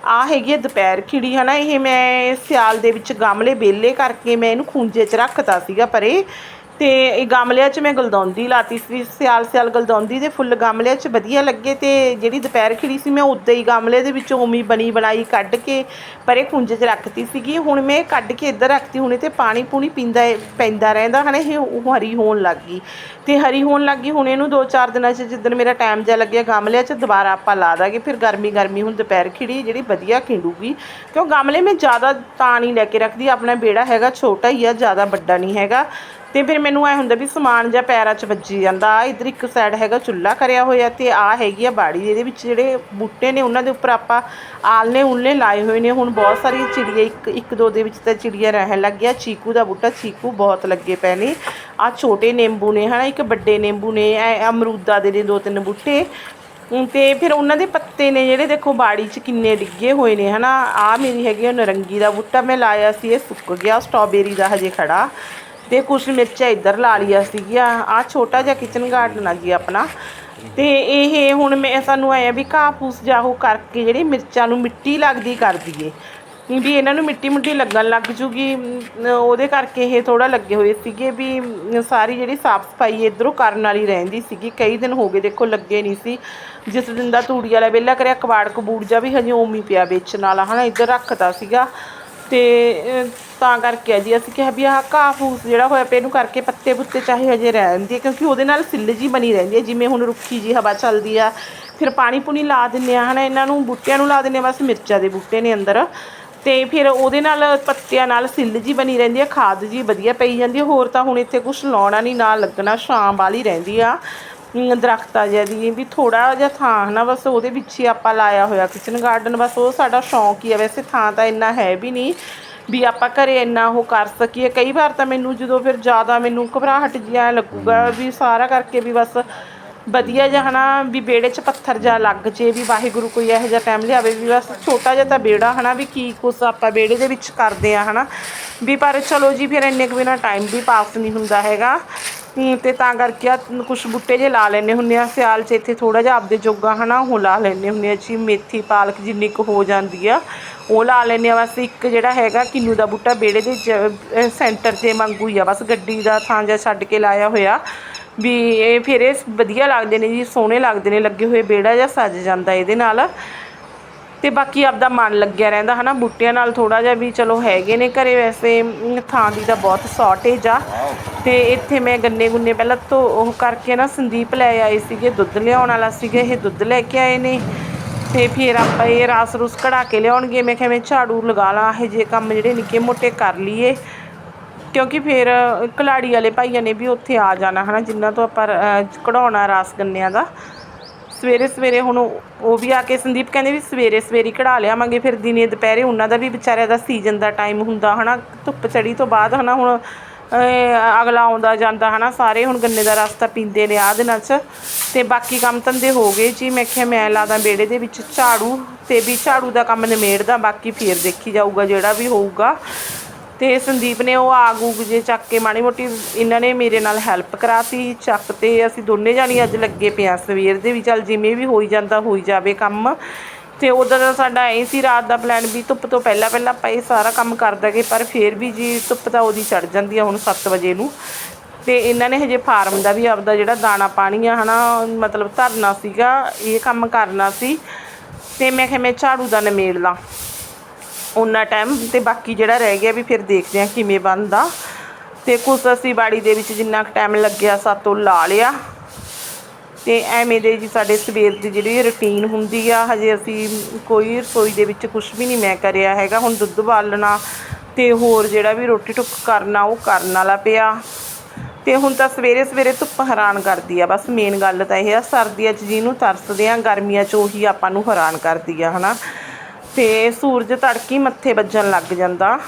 Speaker 1: ਆ ਹੈਗੀ ਹੈ ਦੁਪਹਿਰ ਖਿੜੀ, ਹਨਾ, ਇਹ ਮੈਂ ਸਿਆਲ ਦੇ ਵਿੱਚ ਗਮਲੇ ਬੇਲੇ ਕਰਕੇ ਮੈਂ ਇਹਨੂੰ ਖੂੰਜੇ 'ਚ ਰੱਖਤਾ ਸੀਗਾ ਪਰੇ। ਤੇ ਇਹ ਗਮਲਿਆਂ 'ਚ ਮੈਂ ਗਲਦੌਂਦੀ ਲਾਤੀ ਸੀ, ਸਿਆਲ ਸਿਆਲ ਗਲਦੌਂਦੀ ਦੇ ਫੁੱਲ ਗਮਲਿਆਂ 'ਚ ਵਧੀਆ ਲੱਗੇ ਤੇ ਜਿਹੜੀ ਦੁਪਹਿਰ ਖਿੜੀ ਸੀ ਮੈਂ ਉੱਦਾਂ ਹੀ ਗਮਲੇ ਦੇ ਵਿੱਚੋਂ ਉਮੀ ਬਣੀ ਬਣਾਈ ਕੱਢ ਕੇ ਪਰੇ ਖੁੰਝੇ 'ਚ ਰੱਖਤੀ ਸੀਗੀ। ਹੁਣ ਮੈਂ ਕੱਢ ਕੇ ਇੱਧਰ ਰੱਖਤੀ, ਹੁਣ ਇਹ ਤੇ ਪਾਣੀ ਪੂਣੀ ਪੀਂਦਾ ਪੈਂਦਾ ਰਹਿੰਦਾ, ਹਨਾ ਇਹ ਉਹ ਹਰੀ ਹੋਣ ਲੱਗ ਗਈ। ਤੇ ਹਰੀ ਹੋਣ ਲੱਗ ਗਈ, ਹੁਣ ਇਹਨੂੰ 2-4 ਦਿਨਾਂ 'ਚ ਜਿੱਦਣ ਮੇਰਾ ਟਾਈਮ ਜਿਹਾ ਲੱਗਿਆ ਗਮਲਿਆਂ 'ਚ ਦੁਬਾਰਾ ਆਪਾਂ ਲਾ ਦਾਂਗੇ, ਫਿਰ ਗਰਮੀ ਗਰਮੀ ਹੁਣ ਦੁਪਹਿਰ ਖਿੜੀ ਜਿਹੜੀ ਵਧੀਆ ਖਿੰਡੂਗੀ। ਕਿਉਂ ਗਮਲੇ ਮੈਂ ਜ਼ਿਆਦਾ ਤਾਂ ਨਹੀਂ ਲੈ ਕੇ ਰੱਖਦੀ, ਆਪਣਾ ਬੇੜਾ ਹੈਗਾ, ਛੋਟਾ ਹੀ ਆ, ਜ਼ਿਆਦਾ ਵੱਡਾ ਨਹੀਂ ਹੈਗਾ। ਤੇ ਫਿਰ ਮੈਨੂੰ ਐ ਹੁੰਦਾ ਵੀ ਸਮਾਨ ਜਾਂ ਪੈਰਾਂ 'ਚ ਵੱਜੀ ਜਾਂਦਾ ਆ ਇਧਰ ਇੱਕ ਸਾਈਡ ਹੈਗਾ ਚੁੱਲ੍ਹਾ ਕਰਿਆ ਹੋਇਆ ਤੇ ਆ ਹੈਗੀ ਆ ਬਾੜੀ, ਇਹਦੇ ਵਿੱਚ ਜਿਹੜੇ ਬੂਟੇ ਨੇ ਉਹਨਾਂ ਦੇ ਉੱਪਰ ਆਪਾਂ ਆਲਨੇ ਉਲਨੇ ਲਾਏ ਹੋਏ ਨੇ, ਹੁਣ ਬਹੁਤ ਸਾਰੀਆਂ ਚਿੜੀਆਂ, ਇੱਕ ਇੱਕ ਦੋ ਦੇ ਵਿੱਚ ਤਾਂ ਚਿੜੀਆਂ ਰਹਿਣ ਲੱਗ ਗਿਆ ਚੀਕੂ ਦਾ ਬੂਟਾ ਚੀਕੂ ਬਹੁਤ ਲੱਗੇ ਪਏ ਨੇ ਆ ਛੋਟੇ ਨਿੰਬੂ ਨੇ, ਹਨਾ, ਇੱਕ ਵੱਡੇ ਨਿੰਬੂ ਨੇ, ਐ ਅਮਰੂਦਾ ਦੇ ਨੇ ਦੋ ਤਿੰਨ ਬੂਟੇ, ਅਮ ਤੇ ਫਿਰ ਉਹਨਾਂ ਦੇ ਪੱਤੇ ਨੇ ਜਿਹੜੇ ਦੇਖੋ ਬਾੜੀ 'ਚ ਕਿੰਨੇ ਡਿੱਗੇ ਹੋਏ ਨੇ, ਹਨਾ ਆ ਮੇਰੀ ਹੈਗੀ ਆ ਨਰੰਗੀ ਦਾ ਬੂਟਾ, ਮੈਂ ਲਾਇਆ ਸੀ, ਇਹ ਸੁੱਕ ਗਿਆ, ਸਟ੍ਰਾਬੇਰੀ ਦਾ ਹਜੇ ਖੜਾ ਤੇ ਕੁਛ ਮਿਰਚਾਂ ਇੱਧਰ ਲਾ ਲਈਆਂ ਸੀਗੀਆਂ। ਆ ਛੋਟਾ ਜਿਹਾ ਕਿਚਨ ਗਾਰਡਨ ਆ ਜੀ ਆਪਣਾ। ਤੇ ਇਹ ਹੁਣ ਮੈਂ ਸਾਨੂੰ ਆਇਆ ਵੀ ਘਾਹ ਫੂਸ ਜਾਹੋ ਕਰਕੇ ਜਿਹੜੀ ਮਿਰਚਾਂ ਨੂੰ ਮਿੱਟੀ ਲੱਗਦੀ ਕਰ ਦਈਏ। ਵੀ ਇਹਨਾਂ ਨੂੰ ਮਿੱਟੀ ਮੁੱਟੀ ਲੱਗਣ ਲੱਗ ਜੂਗੀ। ਉਹਦੇ ਕਰਕੇ ਇਹ ਥੋੜਾ ਲੱਗੇ ਹੋਏ ਸੀਗੇ ਵੀ ਸਾਰੀ ਜਿਹੜੀ ਸਾਫ਼ ਸਫ਼ਾਈ ਇਧਰੋਂ ਕਰਨ ਵਾਲੀ ਰਹਿੰਦੀ ਸੀਗੀ। ਕਈ ਦਿਨ ਹੋ ਗਏ ਦੇਖੋ, ਲੱਗੇ ਨਹੀਂ ਸੀ। ਜਿਸ ਦਿਨ ਦਾ ਤੂੜੀ ਵਾਲਾ ਵਿਹਲਾ ਕਰਿਆ, ਕਬਾੜ ਕਬੂੜ ਜਾ ਵੀ ਹਜੇ ਉਮੀ ਪਿਆ ਵੇਚਣ ਵਾਲਾ। ਹਨਾ, ਇੱਧਰ ਰੱਖਦਾ ਸੀਗਾ। ਤੇ ਤਾਂ ਕਰਕੇ ਆ ਜੀ, ਅਸੀਂ ਕਿਹਾ ਵੀ ਆਹ ਘਾਹ ਫੂਸ ਜਿਹੜਾ ਹੋਇਆ ਪਿਆ ਇਹਨੂੰ ਕਰਕੇ ਪੱਤੇ ਪੁੱਤੇ ਚਾਹੇ ਹਜੇ ਰਹਿੰਦੀ ਹੈ, ਕਿਉਂਕਿ ਉਹਦੇ ਨਾਲ ਸਿੱਲ ਜੀ ਬਣੀ ਰਹਿੰਦੀ ਹੈ, ਜਿਵੇਂ ਹੁਣ ਰੁੱਖੀ ਜੀ ਹਵਾ ਚੱਲਦੀ ਆ। ਫਿਰ ਪਾਣੀ ਪੂਣੀ ਲਾ ਦਿੰਨੇ ਆ, ਹਨਾ, ਇਹਨਾਂ ਨੂੰ ਬੂਟਿਆਂ ਨੂੰ ਲਾ ਦਿੰਦੇ ਆ, ਬਸ ਮਿਰਚਾਂ ਦੇ ਬੂਟੇ ਨੇ ਅੰਦਰ। ਤੇ ਫਿਰ ਉਹਦੇ ਨਾਲ ਪੱਤਿਆਂ ਨਾਲ ਸਿੱਲ ਜੀ ਬਣੀ ਰਹਿੰਦੀ ਹੈ, ਖਾਦ ਜੀ ਵਧੀਆ ਪਈ ਜਾਂਦੀ ਹੈ, ਹੋਰ ਤਾਂ ਹੁਣ ਇੱਥੇ ਕੁਝ ਲਾਉਣਾ ਨਹੀਂ, ਨਾ ਲੱਗਣਾ, ਸ਼ਾਮ ਵਾਲੀ ਰਹਿੰਦੀ ਆ। ਦਰਖਤਾਂ ਜਿਹਾ ਦੀ, ਵੀ ਥੋੜਾ ਜਿਹਾ ਥਾਂ ਨਾ ਬਸ ਉਹਦੇ ਵਿੱਚ ਹੀ ਆਪਾਂ ਲਾਇਆ ਹੋਇਆ ਕਿਚਨ ਗਾਰਡਨ ਬਸ ਉਹ ਸਾਡਾ ਸ਼ੌਂਕ ਹੀ ਆ। ਵੈਸੇ ਥਾਂ ਤਾਂ ਇੰਨਾ ਹੈ ਵੀ ਨਹੀਂ ਵੀ ਆਪਾਂ ਘਰੇ ਇੰਨਾ ਉਹ ਕਰ ਸਕੀਏ। ਕਈ ਵਾਰ ਤਾਂ ਮੈਨੂੰ ਜਦੋਂ ਫਿਰ ਜ਼ਿਆਦਾ ਮੈਨੂੰ ਘਬਰਾਹਟ ਜਿਹਾ ਲੱਗੂਗਾ ਵੀ ਸਾਰਾ ਕਰਕੇ ਵੀ ਬਸ ਵਧੀਆ ਜਿਹਾ ਹਨਾ, ਵੀ ਬੇੜੇ 'ਚ ਪੱਥਰ ਜਾ ਲੱਗ ਜੇ, ਵੀ ਵਾਹਿਗੁਰੂ ਕੋਈ ਇਹੋ ਜਿਹਾ ਟਾਈਮ ਲਿਆਵੇ, ਵੀ ਬਸ ਛੋਟਾ ਜਿਹਾ ਤਾਂ ਬੇੜਾ ਹਨਾ, ਵੀ ਕੀ ਕੁਛ ਆਪਾਂ ਬੇੜੇ ਦੇ ਵਿੱਚ ਕਰਦੇ ਆ ਹਨਾ। ਵੀ ਪਰ ਚਲੋ ਜੀ, ਫਿਰ ਇੰਨੇ ਕੁ ਬਿਨਾ ਟਾਈਮ ਵੀ ਪਾਸ ਨਹੀਂ ਹੁੰਦਾ ਹੈਗਾ। ਤੇ ਤਾਂ ਕਰਕੇ ਆ ਕੁਛ ਬੂਟੇ ਜੇ ਲਾ ਲੈਨੇ ਹੁੰਨੇ ਆ, ਸਿਆਲ 'ਚ ਇੱਥੇ ਥੋੜਾ ਜਿਹਾ ਆਪਦੇ ਜੋਗਾ, ਹਨਾ, ਉਹ ਲਾ ਲੈਨੇ ਹੁੰਨੇ ਆ, ਜੀ ਮੇਥੀ ਪਾਲਕ ਜਿੰਨੀ ਕੁ ਹੋ ਜਾਂਦੀ ਆ, ਉਹ ਲਾ ਲੈਨੇ ਆ, ਬਸ ਇੱਕ ਜਿਹੜਾ ਹੈਗਾ ਕਿੰਨੂ ਦਾ ਬੂਟਾ ਵਿਹੜੇ ਦੇ ਜ- ਸੈਂਟਰ 'ਤੇ ਵਾਂਗੂ ਹੀ ਆ, ਬਸ ਗੱਡੀ ਦਾ ਥਾਂ ਜਾਂ ਛੱਡ ਕੇ ਲਾਇਆ ਹੋਇਆ, ਵੀ ਇਹ ਫਿਰ ਇਹ ਵਧੀਆ ਲੱਗਦੇ ਨੇ ਜੀ, ਸੋਹਣੇ ਲੱਗਦੇ ਨੇ, ਲੱਗੇ ਹੋਏ ਵਿਹੜਾ ਜਿਹਾ ਸੱਜ ਜਾਂਦਾ ਇਹਦੇ ਨਾਲ। ਤੇ ਬਾਕੀ ਆਪਦਾ ਮਨ ਲੱਗਿਆ ਰਹਿੰਦਾ, ਹਨਾ? ਬੂਟਿਆਂ ਨਾਲ ਥੋੜਾ ਜਿਹਾ ਵੀ ਚਲੋ ਹੈਗੇ ਨੇ ਘਰੇ ਵੈਸੇ ਥਾਂ ਦੀ ਤਾਂ ਬਹੁਤ ਸ਼ਾਰਟੇਜ ਆ। ਤੇ ਇੱਥੇ ਮੈਂ ਗੰਨੇ ਗੁੰਨੇ ਪਹਿਲਾਂ ਤੋਂ ਉਹ ਕਰਕੇ ਨਾ ਸੰਦੀਪ ਲੈ ਆਏ ਸੀਗੇ, ਦੁੱਧ ਲਿਆਉਣ ਵਾਲਾ ਸੀਗਾ, ਇਹ ਦੁੱਧ ਲੈ ਕੇ ਆਏ ਨੇ। ਤੇ ਫਿਰ ਆਪਾਂ ਇਹ ਰਾਸ ਰੂਸ ਕਢਾ ਕੇ ਲਿਆਉਣਗੇ। ਮੈਂ ਕਿਹਾ ਮੈਂ ਝਾੜੂ ਲਗਾ ਲਾਂ, ਇਹ ਜੇ ਕੰਮ ਜਿਹੜੇ ਨਿੱਕੇ ਮੋਟੇ ਕਰ ਲਈਏ। ਕਿਉਂਕਿ ਫਿਰ ਕਲਾੜੀ ਵਾਲੇ ਭਾਈਆਂ ਨੇ ਵੀ ਉੱਥੇ ਆ ਜਾਣਾ, ਹਨਾ? ਜਿਨ੍ਹਾਂ ਤੋਂ ਆਪਾਂ ਕਢਾਉਣਾ ਰਾਸ ਗੰਨਿਆਂ ਦਾ। ਸਵੇਰੇ ਸਵੇਰੇ ਹੁਣ ਉਹ ਵੀ ਆ ਕੇ ਸੰਦੀਪ ਕਹਿੰਦੇ ਵੀ ਸਵੇਰੇ ਸਵੇਰੇ ਕਢਾ ਲਿਆਵਾਂਗੇ, ਫਿਰ ਦਿਨੇ ਦੁਪਹਿਰੇ ਉਹਨਾਂ ਦਾ ਵੀ ਵਿਚਾਰਿਆਂ ਦਾ ਸੀਜ਼ਨ ਦਾ ਟਾਈਮ ਹੁੰਦਾ ਹਨਾ, ਧੁੱਪ ਚੜੀ ਤੋਂ ਬਾਅਦ ਹਨਾ ਹੁਣ ਅਗਲਾ ਆਉਂਦਾ ਜਾਂਦਾ ਹਨਾ, ਸਾਰੇ ਹੁਣ ਗੰਨੇ ਦਾ ਰਸਤਾ ਪੀਂਦੇ ਨੇ ਆਹ ਦਿਨਾਂ 'ਚ। ਤੇ ਬਾਕੀ ਕੰਮ ਧੰਦੇ ਹੋ ਗਏ ਜੀ, ਮੈਂ ਕਿਹਾ ਮੈਂ ਲਾਦਾ ਵਿਹੜੇ ਦੇ ਵਿੱਚ ਝਾੜੂ, ਤੇ ਵੀ ਝਾੜੂ ਦਾ ਕੰਮ ਨਿਮੇੜਦਾ, ਬਾਕੀ ਫੇਰ ਦੇਖੀ ਜਾਊਗਾ ਜਿਹੜਾ ਵੀ ਹੋਊਗਾ। ਤੇ ਸੰਦੀਪ ਨੇ ਉਹ ਆਗ ਉਗ ਜੇ ਚੱਕ ਕੇ ਮਾੜੀ ਮੋਟੀ ਇਹਨਾਂ ਨੇ ਮੇਰੇ ਨਾਲ ਹੈਲਪ ਕਰਾਤੀ, ਚੱਕ ਤੇ ਅਸੀਂ ਦੋਨੇ ਜਾਣੀ ਅੱਜ ਲੱਗੇ ਪਿਆ ਸਵੇਰ ਦੇ ਵੀ ਚੱਲ ਜਿਵੇਂ ਵੀ ਹੋਈ ਜਾਂਦਾ, ਹੋਈ ਜਾਵੇ ਕੰਮ। ਤੇ ਉਦੋਂ ਦਾ ਸਾਡਾ ਐ ਸੀ ਰਾਤ ਦਾ ਪਲਾਨ ਵੀ ਧੁੱਪ ਤੋਂ ਪਹਿਲਾਂ ਪਹਿਲਾਂ ਆਪਾਂ ਇਹ ਸਾਰਾ ਕੰਮ ਕਰ ਦਾਂਗੇ, ਪਰ ਫੇਰ ਵੀ ਜੀ ਧੁੱਪ ਤਾਂ ਉਹਦੀ ਚੜ ਜਾਂਦੀ ਆ ਹੁਣ 7 ਵਜੇ ਨੂੰ। ਤੇ ਇਹਨਾਂ ਨੇ ਹਜੇ ਫਾਰਮ ਦਾ ਵੀ ਆਪਦਾ ਜਿਹੜਾ ਦਾਣਾ ਪਾਣੀ ਆ ਹਨਾ, ਮਤਲਬ ਧਰਨਾ ਸੀਗਾ, ਇਹ ਕੰਮ ਕਰਨਾ ਸੀ। ਤੇ ਮੈਂ ਕਿਹਾ ਮੈਂ ਝਾੜੂ ਦਾ ਨਮੇੜ ਲਾਂ। ਉਨਾ ਟਾਈਮ ਅਤੇ ਬਾਕੀ ਜਿਹੜਾ ਰਹਿ ਗਿਆ ਵੀ ਫਿਰ ਦੇਖਦੇ ਹਾਂ ਕਿਵੇਂ ਬਣਦਾ। ਅਤੇ ਕੁਛ ਅਸੀਂ ਬਾੜੀ ਦੇ ਵਿੱਚ ਜਿੰਨਾ ਕੁ ਟਾਈਮ ਲੱਗਿਆ ਸਾਤੋਂ ਲਾ ਲਿਆ। ਅਤੇ ਐਵੇਂ ਦੇ ਜੀ ਸਾਡੇ ਸਵੇਰ ਦੀ ਜਿਹੜੀ ਰੁਟੀਨ ਹੁੰਦੀ ਆ, ਹਜੇ ਅਸੀਂ ਕੋਈ ਰਸੋਈ ਦੇ ਵਿੱਚ ਕੁਝ ਵੀ ਨਹੀਂ ਮੈਂ ਕਰਿਆ ਹੈਗਾ। ਹੁਣ ਦੁੱਧ ਬਾਲਣਾ ਅਤੇ ਹੋਰ ਜਿਹੜਾ ਵੀ ਰੋਟੀ ਟੁੱਕ ਕਰਨਾ, ਉਹ ਕਰਨ ਵਾਲਾ ਪਿਆ। ਤੇ ਹੁਣ ਤਾਂ ਸਵੇਰੇ ਸਵੇਰੇ ਧੁੱਪ ਹੈਰਾਨ ਕਰਦੀ ਆ। ਬਸ ਮੇਨ ਗੱਲ ਤਾਂ ਇਹ ਆ, ਸਰਦੀਆਂ 'ਚ ਜਿਹਨੂੰ ਤਰਸਦੇ ਆ, ਗਰਮੀਆਂ 'ਚ ਉਹੀ ਆਪਾਂ ਨੂੰ ਹੈਰਾਨ ਕਰਦੀ ਆ, ਹਨਾ? ਤੇ ਸੂਰਜ ਤੜਕੀ ਮੱਥੇ ਵੱਜਣ ਲੱਗ ਜਾਂਦਾ।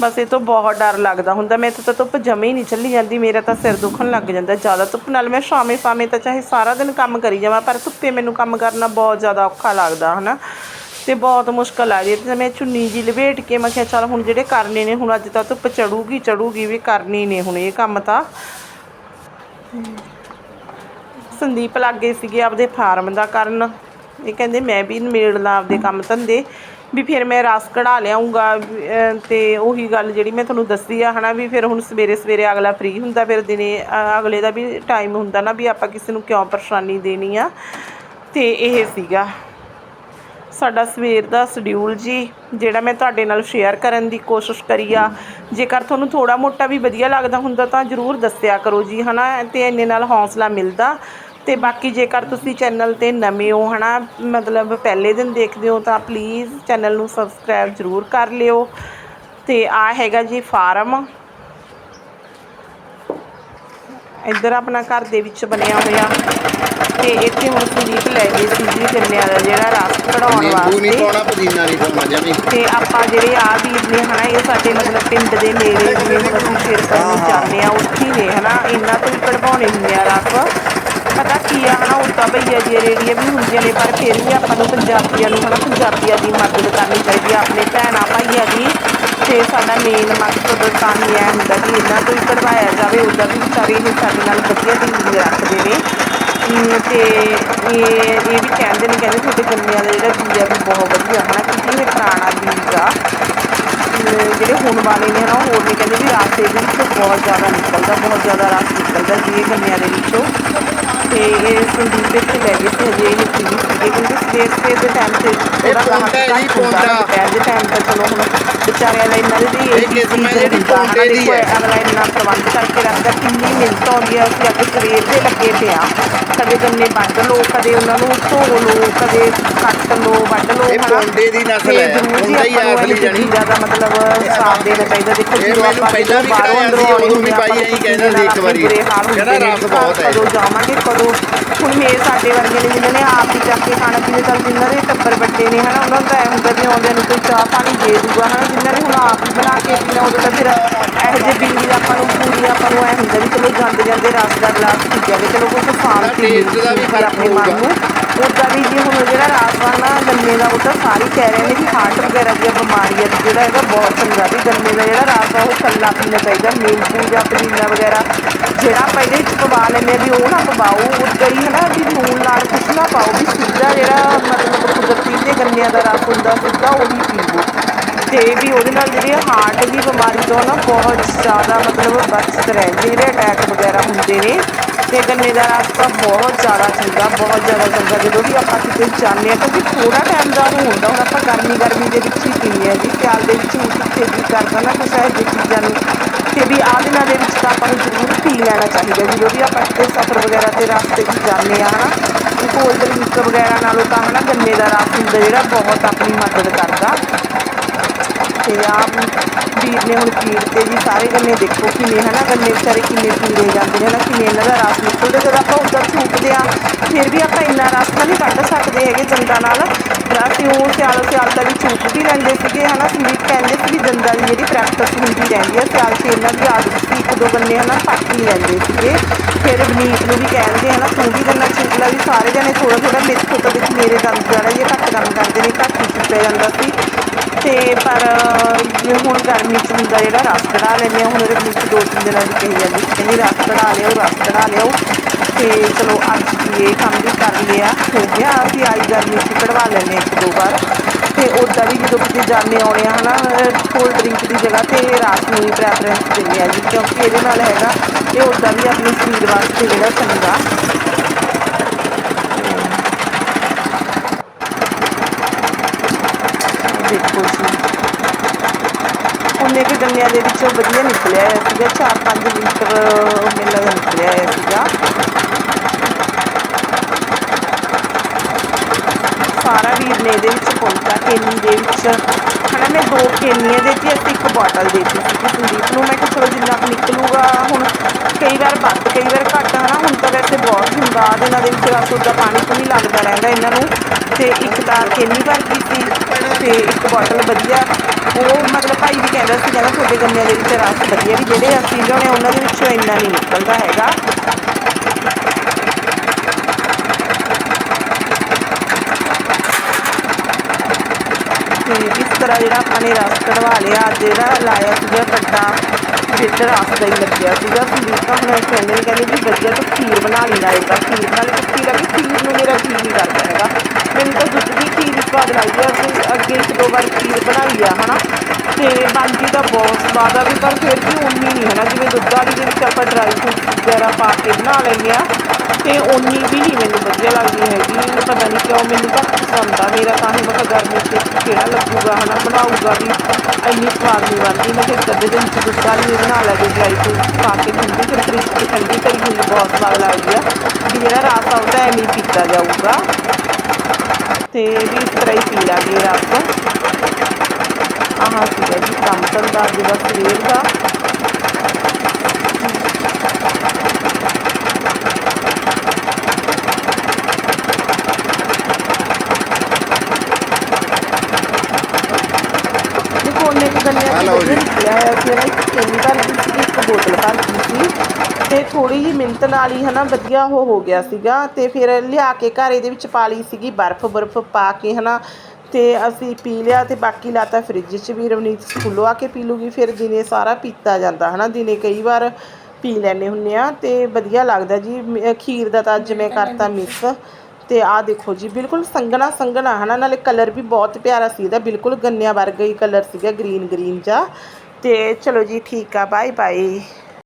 Speaker 1: ਬਸ ਇਹ ਤੋਂ ਬਹੁਤ ਡਰ ਲੱਗਦਾ ਹੁੰਦਾ। ਮੈਂ ਤਾਂ ਧੁੱਪ ਜਮੇ ਹੀ ਨਹੀਂ ਚੱਲੀ ਜਾਂਦੀ। ਮੇਰਾ ਤਾਂ ਸਿਰ ਦੁਖਣ ਲੱਗ ਜਾਂਦਾ। ਜ਼ਿਆਦਾ ਧੁੱਪ ਨਾਲ ਮੈਂ ਸ਼ਾਮੇ ਸ਼ਾਮੇ ਤਾਂ ਚਾਹੇ ਸਾਰਾ ਦਿਨ ਕੰਮ ਕਰੀ ਜਾਵਾਂ ਪਰ ਧੁੱਪੇ ਮੈਨੂੰ ਕੰਮ ਕਰਨਾ ਬਹੁਤ ਜ਼ਿਆਦਾ ਔਖਾ ਲੱਗਦਾ ਹਨਾ? ਤੇ ਬਹੁਤ ਮੁਸ਼ਕਲ ਆ ਰਹੀ ਤੇ ਮੈਂ ਚੁੰਨੀ ਜੀ ਲਵੇਟ ਕੇ ਮੈਂ ਕਿਹਾ ਚੱਲ ਹੁਣ ਜਿਹੜੇ ਕਰਨੇ ਨੇ ਹੁਣ ਅੱਜ ਤਾਂ ਧੁੱਪ ਚੜੂਗੀ ਚੜੂਗੀ ਵੀ ਕਰਨੀ ਨੇ ਹੁਣ ਇਹ ਕੰਮ ਤਾਂ। ਸੰਦੀਪ ਲੱਗੇ ਸੀਗੇ ਆਪਦੇ ਫਾਰਮ ਦਾ ਕਰਨ। ਇਹ ਕਹਿੰਦੇ ਮੈਂ ਵੀ ਨਿਮੇੜ ਲਾਂ ਆਪਦੇ ਕੰਮ ਧੰਦੇ, ਵੀ ਫਿਰ ਮੈਂ ਰਸ ਕਢਾ ਲਿਆਉਂਗਾ ਤੇ ਉਹੀ ਗੱਲ ਜਿਹੜੀ ਮੈਂ ਤੁਹਾਨੂੰ ਦੱਸੀ ਆ, ਹਨਾ, ਵੀ ਫਿਰ ਹੁਣ ਸਵੇਰੇ ਸਵੇਰੇ ਅਗਲਾ ਫ੍ਰੀ ਹੁੰਦਾ, ਫਿਰ ਦਿਨੇ ਅਗਲੇ ਦਾ ਵੀ ਟਾਈਮ ਹੁੰਦਾ ਨਾ, ਵੀ ਆਪਾਂ ਕਿਸੇ ਨੂੰ ਕਿਉਂ ਪਰੇਸ਼ਾਨੀ ਦੇਣੀ ਆ। ਤੇ ਇਹ ਸੀਗਾ। ਸਾਡਾ ਸਵੇਰ ਦਾ ਸ਼ਡਿਊਲ ਜੀ, ਜਿਹੜਾ ਮੈਂ ਤੁਹਾਡੇ ਨਾਲ ਸ਼ੇਅਰ ਕਰਨ ਦੀ ਕੋਸ਼ਿਸ਼ ਕਰੀ ਆ। ਜੇਕਰ ਤੁਹਾਨੂੰ ਥੋੜਾ ਮੋਟਾ ਵੀ ਵਧੀਆ ਲੱਗਦਾ ਹੁੰਦਾ ਤਾਂ ਜਰੂਰ ਦੱਸਿਆ ਕਰੋ ਜੀ, ਹਨਾ, ਤੇ ਇੰਨੇ ਨਾਲ ਹੌਸਲਾ ਮਿਲਦਾ। ਤੇ ਬਾਕੀ ਜੇਕਰ ਤੁਸੀਂ ਚੈਨਲ ਤੇ ਨਵੇਂ ਹੋ ਹਨਾ ਮਤਲਬ ਪਹਿਲੇ ਦਿਨ ਦੇਖਦੇ ਹੋ ਤਾਂ ਪਲੀਜ਼ ਚੈਨਲ ਨੂੰ ਸਬਸਕ੍ਰਾਈਬ ਜਰੂਰ ਕਰ ਲਿਓ। ਤੇ ਆ ਹੈਗਾ ਜੀ ਫਾਰਮ। ਇੱਧਰ ਆਪਣਾ ਘਰ ਦੇ ਵਿੱਚ ਬਣਿਆ ਹੋਇਆ। ਤੇ ਇੱਥੇ ਹੁਣ ਸੰਦੀਪ ਲੈ ਗਈ ਸੀ ਜੀ ਗੰਨਿਆਂ ਦਾ ਜਿਹੜਾ ਰਸ ਕਢਾਉਣ
Speaker 2: ਨਿੰਬੂ ਨਹੀਂ
Speaker 1: ਵਾਸਤੇ।
Speaker 2: ਪਾਉਣਾ ਪੁਦੀਨਾ ਨਹੀਂ ਪਾਉਣਾ ਜਮੀ।
Speaker 1: ਤੇ ਆਪਾਂ ਜਿਹੜੇ ਆ ਵੀਰ ਨੇ ਹਨਾ ਇਹ ਸਾਡੇ ਮਤਲਬ ਪਿੰਡ ਦੇ ਨੇੜੇ ਜਿਵੇਂ ਹੁਣ ਅਸੀਂ ਸ਼ੇਰਪੁਰ ਨੂੰ ਜਾਂਦੇ ਆ ਉੱਥੇ ਹੀ ਨੇ ਹਨਾ ਇਹਨਾਂ ਤੋਂ ਹੀ ਕਢਵਾਉਣੇ ਹੁੰਦੇ ਆ ਰਸ। ਪਤਾ ਕੀ ਆ ਹਨਾ ਉਦਾਂ ਭਈਆ ਜੀ ਰੇੜੀਆਂ ਵੀ ਹੁੰਦੀਆਂ ਨੇ, ਪਰ ਫਿਰ ਵੀ ਆਪਾਂ ਨੂੰ ਪੰਜਾਬੀਆਂ ਨੂੰ ਹਨਾ ਪੰਜਾਬੀਆਂ ਦੀ ਮਦਦ ਕਰਨੀ ਚਾਹੀਦੀ ਆ, ਆਪਣੇ ਭੈਣਾਂ ਭਾਈਆਂ ਦੀ, ਤੇ ਸਾਡਾ ਮੇਨ ਮਕਸਦ ਤਾਂ ਹੀ ਇਹ ਹੁੰਦਾ ਕਿ ਇਹਨਾਂ ਤੋਂ ਹੀ ਕਢਵਾਇਆ ਜਾਵੇ ਉਦਾਂ ਵੀ ਵਿਚਾਰੇ ਇਹ ਸਾਡੇ ਨਾਲ ਵਧੀਆ ਜ਼ਿੰਦਗੀ ਰੱਖਦੇ ਨੇ। ਅਮ ਤੇ ਇਹ ਇਹ ਵੀ ਕਹਿੰਦੇ ਨੇ, ਕਹਿੰਦੇ ਤੁਹਾਡੇ ਗੰਨਿਆਂ ਦਾ ਜਿਹੜਾ ਬੀਜ ਆ ਵੀ ਬਹੁਤ ਵਧੀਆ, ਹਨਾ ਕਿਉਂਕਿ ਇਹ ਪੁਰਾਣਾ ਬੀਜ ਆ। ਜਿਹੜੇ ਹੁਣ ਵਾਲੇ ਨੇ ਨਾ ਹੋਰ ਨੇ ਕਹਿੰਦੇ ਵੀ ਰਸ ਇਹਦੇ ਵਿੱਚੋਂ ਬਹੁਤ ਜ਼ਿਆਦਾ ਨਿਕਲਦਾ, ਬਹੁਤ ਜ਼ਿਆਦਾ ਰਸ ਨਿਕਲਦਾ, ਜਿਵੇਂ ਗੰਨਿਆਂ ਦੇ ਵਿੱਚੋਂ। ਤੇ ਇਹ ਸੰਦੀਪ ਦੇ ਇੱਥੇ ਲੈ ਗਏ ਸੀ ਹਜੇ ਇਹ ਫ੍ਰੀ ਸੀਗੇ ਕਿਉਂਕਿ ਸਵੇਰ ਸਵੇਰ ਦੇ ਟਾਈਮ ਤੇ ਥੋੜਾ
Speaker 2: ਪੌਂਟਾ ਹੈ ਜੀ,
Speaker 1: ਘੱਟ ਹੁੰਦਾ
Speaker 2: ਪੌਂਟਾ।
Speaker 1: ਦੁਪਹਿਰ ਦੇ ਟਾਈਮ ਤਾਂ ਚਲੋ ਹੁਣ ਵਿਚਾਰਿਆਂ ਦਾ ਇਹਨਾਂ ਦੇ
Speaker 2: ਇਹ ਕਿਸਮ ਹੈ ਜਿਹੜੀ
Speaker 1: ਹੁੰਦਾ,
Speaker 2: ਪੌਂਟੇ ਦੀ
Speaker 1: ਦੇਖੋ
Speaker 2: ਹੈ।
Speaker 1: ਅਗਲਾ ਇੰਨਾ ਪ੍ਰਬੰਧ ਕਰਕੇ ਰੱਖਦਾ ਕਿੰਨੀ ਮਿਹਨਤ ਆਉਂਦੀ ਆ ਅਸੀਂ ਅੱਜ ਸਵੇਰ ਦੇ ਲੱਗੇ ਪਏ ਆ ਕਦੇ ਗੰਨੇ ਵੱਢ ਲਓ ਕਦੇ ਉਹਨਾਂ ਨੂੰ ਧੋ ਲਓ ਕਦੇ ਕੱਟ ਲਓ ਵੱਢ ਲਓ
Speaker 2: ਇਹ
Speaker 1: ਹਨਾ।
Speaker 2: ਪੌਂਡੇ ਦੀ ਨਸਲ
Speaker 1: ਤੇ
Speaker 2: ਹੈ,
Speaker 1: ਜ਼ਰੂਰ ਜੀ
Speaker 2: ਪੌਂਡਾ ਹੀ
Speaker 1: ਆਪਾਂ ਨੂੰ
Speaker 2: ਅਸਲੀ
Speaker 1: ਇਹ
Speaker 2: ਜਾਣੀ।
Speaker 1: ਚੀਜ਼ਾਂ ਦਾ ਮਤਲਬ ਸਾਥ ਦੇਣਾ ਚਾਹੀਦਾ ਦੇਖੋ
Speaker 2: ਇਹ
Speaker 1: ਜਦੋਂ
Speaker 2: ਮੈਨੂੰ
Speaker 1: ਆਪਾਂ
Speaker 2: ਪਹਿਲਾਂ ਵੀ
Speaker 1: ਬਾਹਰੋਂ
Speaker 2: ਕਰਾਇਆ
Speaker 1: ਅੰਦਰੋਂ
Speaker 2: ਸੀ, ਉਦੋਂ ਵੀ
Speaker 1: ਹੁੰਦੀ
Speaker 2: ਪਾਈ
Speaker 1: ਨੂੰ
Speaker 2: ਕਹਿੰਦਾ ਸੀ ਇੱਕ ਵਾਰੀ।
Speaker 1: ਹੁੰਦੇ
Speaker 2: ਕਹਿੰਦਾ ਰਸ ਬਹੁਤ ਹੈ।
Speaker 1: ਕਦੋਂ ਜਾਵਾਂਗੇ ਕਦੋਂ ਹੁਣ ਮੇਰੇ ਸਾਡੇ ਵਰਗੇ ਨੇ ਜਿਨ੍ਹਾਂ ਨੇ ਆਪ ਹੀ ਚੱਕ ਕੇ ਖਾਣਾ ਪੀਣਾ ਚੱਲ ਜਿਨ੍ਹਾਂ ਦੇ ਟੱਬਰ ਵੱਡੇ ਨੇ ਹਨਾ ਉਹਨਾਂ ਨੂੰ ਤਾਂ ਐ ਹੁੰਦਾ ਵੀ ਆਉਂਦਿਆਂ ਨੂੰ ਕੋਈ ਚਾਹ ਪਾਣੀ ਦੇ ਦੂਗਾ ਹਨਾ ਜਿਨ੍ਹਾਂ ਨੇ ਹੁਣ ਆਪ ਹੀ ਬਣਾ ਕੇ ਪੀਣਾ ਉਦੋਂ ਤਾਂ ਫਿਰ ਇਹੋ ਜਿਹੇ ਬਿੰਦੀ ਦਾ ਆਪਾਂ ਨੂੰ ਪੂਰੀ ਆਪਾਂ ਨੂੰ ਐ ਹੁੰਦਾ ਵੀ ਚਲੋ ਜਾਂਦੇ ਜਾਂਦੇ ਰਸ ਦਾ ਗਲਾਸ ਪੀ ਜਾਵੇ ਚਲੋ ਕੁਝ ਸ਼ਾਂਤੀ
Speaker 2: taste ਦਾ ਵੀ
Speaker 1: ਪਰ ਆਪਣੇ ਮਨ
Speaker 2: ਫ਼ਰਕ
Speaker 1: ਨੂੰ ਉਦਾਂ ਵੀ ਜੀ ਹੁਣ ਜਿਹੜਾ ਰਾਸ ਆ ਨਾ ਗੰਨੇ ਦਾ ਉਹ ਤਾਂ ਸਾਰੇ ਕਹਿ ਰਹੇ ਨੇ ਕਿ ਹਾਰਟ ਵਗੈਰਾ ਦੀਆਂ ਬਿਮਾਰੀਆਂ ਦਾ ਜਿਹੜਾ ਹੈਗਾ ਬਹੁਤ ਚੰਗਾ ਵੀ ਗੰਨੇ ਦਾ ਜਿਹੜਾ ਰਸ ਆ ਉਹ ਕੱਲਾ ਪੀਣਾ ਚਾਹੀਦਾ ਨਿੰਬੂ ਜਾਂ ਪੁਦੀਨਾ ਵਗੈਰਾ ਜਿਹੜਾ ਆਪਾਂ ਇਹਦੇ ਵਿੱਚ ਪਵਾ ਲੈਂਦੇ ਹਾਂ ਵੀ ਉਹ ਨਾ ਪਵਾਓ ਉੱਦਾਂ ਹੈ ਨਾ, ਵੀ ਲੂਣ ਨਾਲ ਕੁਛ ਨਾ ਪਾਓ, ਵੀ ਸਿੱਧਾ ਜਿਹੜਾ ਮਤਲਬ ਕੁਦਰਤੀ ਦੇ ਗੰਨਿਆਂ ਦਾ ਰਸ ਹੁੰਦਾ, ਸਿੱਧਾ ਉਹੀ ਪੀਵੋ ਤੇ ਵੀ ਉਹਦੇ ਨਾਲ ਜਿਹੜੀ ਹਾਰਟ ਦੀ ਬਿਮਾਰੀ ਤੋਂ ਨਾ ਬਹੁਤ ਜ਼ਿਆਦਾ ਮਤਲਬ ਬਚਤ ਰਹਿੰਦੀ ਜਿਹੜੇ ਅਟੈਕ ਵਗੈਰਾ ਹੁੰਦੇ ਨੇ। ਤੇ ਗੰਨੇ ਦਾ ਰਸ ਤਾਂ ਬਹੁਤ ਜ਼ਿਆਦਾ ਚੰਗਾ ਬਹੁਤ ਜ਼ਿਆਦਾ ਚੰਗਾ, ਜਦੋਂ ਵੀ ਆਪਾਂ ਕਿਤੇ ਜਾਂਦੇ ਹਾਂ, ਕਿਉਂਕਿ ਥੋੜਾ ਟਾਈਮ ਦਾ ਉਹ ਹੁੰਦਾ, ਹੁਣ ਆਪਾਂ ਗਰਮੀ ਗਰਮੀ ਦੇ ਵਿੱਚ ਹੀ ਪੀਂਦੇ ਹਾਂ ਜੀ ਸਿਆਲ ਦੇ ਵਿੱਚ ਹੁਣ ਕਿੱਥੇ ਜੀ ਕਰਦਾ ਨਾ ਕੁਛ ਇਹੋ ਜਿਹੀ ਚੀਜ਼ਾਂ ਨੂੰ। ਤੇ ਵੀ ਆਹ ਦਿਨਾਂ ਦੇ ਵਿੱਚ ਤਾਂ ਆਪਾਂ ਨੂੰ ਜ਼ਰੂਰ ਪੀ ਲੈਣਾ ਚਾਹੀਦਾ ਜਦੋਂ ਵੀ ਆਪਾਂ ਕਿਤੇ ਸਫ਼ਰ ਵਗੈਰਾ ਤੇ ਰਸਤੇ 'ਚ ਜਾਂਦੇ ਆ ਹਨਾ। ਵੀ ਕੋਲਡ ਡਰਿੰਕ ਵਗੈਰਾ ਨਾਲੋਂ ਤਾਂ, ਹਨਾ, ਗੰਨੇ ਦਾ ਰਸ ਹੁੰਦਾ ਜਿਹੜਾ ਬਹੁਤ ਆਪਣੀ ਮਦਦ ਕਰਦਾ। ਤੇ ਆਪ ਵੀਰ ਨੇ ਹੁਣ ਪੀੜ ਤੇ ਜੀ ਸਾਰੇ ਗੰਨੇ ਦੇਖੋ ਕਿਵੇਂ, ਹਨਾ, ਗੰਨੇ ਵਿਚਾਰੇ ਕਿੰਨੇ ਪੀੜੇ ਜਾਂਦੇ ਨੇ ਨਾ ਕਿਵੇਂ ਇਹਨਾਂ ਦਾ ਰਸ ਨਿਕਲਦਾ, ਜਦੋਂ ਆਪਾਂ ਉੱਧਰ ਛੂਕਦੇ ਆ ਫਿਰ ਵੀ ਆਪਾਂ ਇੰਨਾ ਰਸ ਤਾਂ ਨਹੀਂ ਕੱਢ ਸਕਦੇ ਹੈਗੇ ਦੰਦਾਂ ਨਾਲ। ਅਸੀਂ ਉਹ ਸਿਆਲ ਸਿਆਲ ਦਾ ਵੀ ਛੂਕ ਵੀ ਲੈਂਦੇ ਸੀਗੇ, ਹਨਾ? ਸੰਦੀਪ ਕਹਿੰਦੇ ਸੀ ਵੀ ਦੰਦਾਂ ਦੀ ਜਿਹੜੀ ਪ੍ਰੈਕਟਿਸ ਹੁੰਦੀ ਰਹਿੰਦੀ ਆ, ਸਿਆਲ 'ਚ ਇਹਨਾਂ ਦੀ ਆਦਤ ਸੀ, ਇੱਕ ਦੋ ਗੰਨੇ ਹਨਾ ਪੱਟ ਹੀ ਲੈਂਦੇ ਸੀਗੇ। ਫਿਰ ਵਨੀਤ ਨੂੰ ਵੀ ਕਹਿੰਦੇ ਹਨਾ, ਤੂੰ ਵੀ ਗੰਨਾ ਛੂਕ ਲੈ ਵੀ ਸਾਰੇ ਜਣੇ ਥੋੜਾ ਥੋੜਾ ਮੇਰੇ ਤੋਂ ਵਿੱਚ ਮੇਰੇ ਦੰਦ ਜਿਹੜਾ ਇਹ ਘੱਟ ਕੰਮ ਕਰਦੇ ਨੇ, ਘੱਟ ਹੀ ਛੁੱਟਿਆ ਜਾਂਦਾ ਸੀ। ਤੇ ਪਰ ਜਿਵੇਂ ਹੁਣ ਗਰਮੀ ਚ ਹੁੰਦਾ ਜਿਹੜਾ ਰਸ ਕਢਾ ਲੈਂਦੇ ਆ, ਹੁਣ ਉਹਦੇ ਵਿੱਚ ਦੋ ਤਿੰਨ ਦਿਨਾਂ ਦੀ ਕਹੀ ਜਾਂਦੀ ਸੀ, ਕਹਿੰਦੀ ਰਸ ਕਢਾ ਲਿਓ, ਰਸ ਕਢਾ ਲਿਓ। ਤੇ ਚਲੋ ਅੱਜ ਵੀ ਇਹ ਕੰਮ ਵੀ ਕਰ ਲਿਆ, ਹੋ ਗਿਆ, ਅਸੀਂ ਆਈ ਗਰਮੀ ਚ ਕਢਵਾ ਲੈਂਦੇ ਹਾਂ ਦੋ ਵਾਰ। ਤੇ ਉੱਦਾਂ ਵੀ ਜਦੋਂ ਕਿਤੇ ਜਾਂਦੇ ਆਉਣੇ ਆ, ਹਨਾ ਕੋਲਡ ਡਰਿੰਕ ਦੀ ਜਗ੍ਹਾ ਤੇ ਰਾਤ ਨੂੰ ਹੀ ਪ੍ਰੈਫਰੈਂਸ ਦਿੰਦੇ ਆ ਜੀ, ਕਿਉਂਕਿ ਇਹਦੇ ਨਾਲ ਹੈਗਾ ਇਹ ਉੱਦਾਂ ਵੀ ਆਪਣੇ ਸਰੀਰ ਵਾਸਤੇ ਜਿਹੜਾ ਚੰਗਾ। ਦੇਖੋ ਜੀ। ਉਹਨੇ ਕਿ ਗੰਨਿਆਂ ਦੇ ਵਿੱਚੋਂ ਵਧੀਆ ਨਿਕਲਿਆ ਹੋਇਆ ਸੀਗਾ 4-5 ਲੀਟਰ ਮੇਲਾ ਨਿਕਲਿਆ ਹੋਇਆ ਸੀਗਾ। ਸਾਰਾ ਵੀਰ ਨੇ ਇਹਦੇ ਵਿੱਚ ਪਹੁੰਚਾ ਕੇਨੀ ਦੇ ਵਿੱਚ। ਹਨਾ, ਮੈਂ ਦੋ ਕੇਨੀਆਂ ਦੇ ਤੇ ਅਸੀਂ ਇੱਕ ਬੋਟਲ ਦੇ ਦਿੱਤੀ ਸੀ ਸੰਦੀਪ ਨੂੰ। ਮੈਂ ਕਿਹਾ ਚਲੋ, ਜਿੰਨਾ ਕੁ ਨਿਕਲੂਗਾ, ਹੁਣ ਕਈ ਵਾਰ ਵੱਧ, ਕਈ ਵਾਰ ਘੱਟ, ਹਨਾ। ਹੁਣ ਤਾਂ ਵੈਸੇ ਬਹੁਤ ਹੁੰਦਾ ਇਹਨਾਂ ਦੇ ਵਿੱਚ ਰਸ ਦਾ ਪਾਣੀ ਪੂਣੀ ਲੱਗਦਾ ਰਹਿੰਦਾ ਇਹਨਾਂ ਨੂੰ। ਤੇ ਇੱਕ ਤਾਂ ਕੇਨੀ ਭਰ ਗਈ ਸੀ, ਤੇ ਇੱਕ ਬੋਟਲ ਵਧੀਆ। ਉਹ ਮਤਲਬ ਭਾਈ ਵੀ ਕਹਿੰਦਾ ਸੀ, ਕਹਿੰਦਾ ਤੁਹਾਡੇ ਗੰਨਿਆਂ ਦੇ ਵਿੱਚ ਰਸ ਵਧੀਆ ਵੀ ਜਿਹੜੇ ਅਸੀਂ ਲਿਆਉਣੇ ਉਹਨਾਂ ਦੇ ਵਿੱਚੋਂ ਇੰਨਾ ਨਹੀਂ ਨਿਕਲਦਾ ਹੈਗਾ। ਤੇ ਇਸ ਤਰ੍ਹਾਂ ਜਿਹੜਾ ਆਪਾਂ ਨੇ ਰਸ ਕਢਵਾ ਲਿਆ ਜਿਹੜਾ ਲਾਇਆ ਸੀਗਾ ਵੱਡਾ ਵਿੱਚ ਰਸ ਦਾ ਲੱਗਿਆ ਸੀਗਾ। ਸੰਦੀਪ ਤਾਂ ਹੁਣ ਕਹਿੰਦੇ ਨੇ, ਕਹਿੰਦੇ ਵੀ ਵਧੀਆ ਤੋਂ ਖੀਰ ਬਣਾ ਲਈ ਨਾਲੇ ਤਾਂ ਖੀਰ। ਨਾਲ ਖੀਰ ਆ ਖੀਰ ਨੂੰ ਮੇਰਾ ਜੀ ਨਹੀਂ ਕਰਦਾ ਹੈਗਾ। ਮੈਨੂੰ ਤਾਂ ਦੁੱਧ ਦੀ ਖੀਰ ਹੀ ਸਵਾਦ ਲੱਗਦੀ ਆ, ਅਸੀਂ ਅੱਗੇ ਇੱਕ ਦੋ ਵਾਰ ਖੀਰ ਬਣਾਈ ਆ, ਹਨਾ। ਤੇ ਬਣਦੀ ਤਾਂ ਬਹੁਤ ਸਵਾਦ ਆ ਵੀ ਪਰ ਫਿਰ ਵੀ ਉਨੀ ਨਹੀਂ ਹੈ ਨਾ, ਜਿਵੇਂ ਦੁੱਧ ਵਾਲੀ ਦੇ ਵਿੱਚ ਆਪਾਂ ਡਰਾਈ ਫਰੂਟ ਵਗੈਰਾ ਪਾ ਕੇ ਬਣਾ ਲੈਂਦੇ ਆ। ਤੇ ਉਨੀ ਵੀ ਨਹੀਂ ਮੈਨੂੰ ਵਧੀਆ ਲੱਗਦੀ ਹੈਗੀ। ਪਤਾ ਨਹੀਂ ਕਿਉਂ ਮੈਨੂੰ ਤਾਂ ਪਸੰਦ ਆ। ਮੇਰਾ ਤਾਂ ਹੀ ਮੈਂ ਕਿਹਾ ਗਰਮੀ 'ਚ ਕਿਹੜਾ ਲੱਗੂਗਾ, ਹਨਾ? ਬਣਾਊਗਾ ਵੀ ਇੰਨੀ ਸਵਾਦ ਨਹੀਂ ਬਣਦੀ। ਮੈਂ ਕਿਹਾ ਇੱਕ ਅੱਧੇ ਦਿਨ 'ਚ ਦੁੱਧ ਵਾਲੀ ਵੀ ਬਣਾ ਲੈ ਜੇ ਡਰਾਈ ਫਰੂਟ ਪਾ ਕੇ ਠੰਡੀ ਫਿਰ ਫਰਿੱਜ 'ਚ ਠੰਡੀ ਕਰੀ ਹੋਈ ਬਹੁਤ ਸਵਾਦ ਲੱਗਦੀ ਆ। ਵੀ ਜਿਹੜਾ ਰਸ ਆਉਂਦਾ ਐਵੇਂ ਹੀ ਪੀਤਾ ਜਾਊਗਾ। ਤੇ ਵੀ ਇਸ ਤਰ੍ਹਾਂ ਹੀ ਪੀ ਲਾਂਗੇ ਰਸ ਆਹ ਸੀਗਾ ਜੀ, ਕੰਮ ਧੰਦਾ ਜਿਹੜਾ ਸਵੇਰ ਦਾ ਦੇਖੋ ਉਹਨੇ ਕਿ ਗੰਨਿਆਂ
Speaker 2: ਆਹ
Speaker 1: ਦੀ
Speaker 2: ਲਓ ਜੀ।
Speaker 1: ਨਿਕਲਿਆ ਇੱਕ ਕੇਨੀ ਭਰ ਗਈ ਸੀ ਇੱਕ ਬੋਤਲ ਭਰ ਗਈ ਸੀ। ਤੇ ਥੋੜੀ ਜਿਹੀ ਮਿਹਨਤ ਨਾਲ ਹੀ ਹਨਾ, ਵਧੀਆ ਉਹ ਹੋ ਗਿਆ ਸੀਗਾ। ਤੇ ਫਿਰ ਲਿਆ ਕੇ ਘਰ ਇਹਦੇ ਵਿੱਚ ਪਾ ਲਈ ਸੀਗੀ, ਬਰਫ਼ ਬਰਫ਼ ਪਾ ਕੇ ਹਨਾ। ਤੇ ਅਸੀਂ ਪੀ ਲਿਆ ਤੇ ਬਾਕੀ ਲਾਤਾ ਫ੍ਰਿਜ 'ਚ ਵੀ, ਰਵਨੀਤ ਸਕੂਲੋਂ ਆ ਕੇ ਪੀ ਲੂਗੀ। ਫਿਰ ਦਿਨੇ ਸਾਰਾ ਪੀਤਾ ਜਾਂਦਾ ਹਨਾ, ਦਿਨੇ ਕਈ ਵਾਰ ਪੀ ਲੈਨੇ ਹੁੰਨੇ ਆ। ਤੇ ਵਧੀਆ ਲੱਗਦਾ ਜੀ, ਮ- ਖੀਰ ਦਾ ਤਾਂ ਅੱਜ ਮੈਂ ਕਰਤਾ ਮਿਕਸ। ਤੇ ਆਹ ਦੇਖੋ ਜੀ, ਬਿਲਕੁਲ ਸੰਘਣਾ ਸੰਘਣਾ ਹਨਾ ਨਾਲੇ ਕਲਰ ਵੀ ਬਹੁਤ ਪਿਆਰਾ ਸੀ ਇਹਦਾ, ਬਿਲਕੁਲ ਗੰਨਿਆਂ ਵਰਗਾ ਹੀ ਕਲਰ ਸੀਗਾ ਗ੍ਰੀਨ ਗ੍ਰੀਨ ਜਾਂ ਤੇ ਚਲੋ ਜੀ, ਠੀਕ ਆ ਬਾਏ ਬਾਏ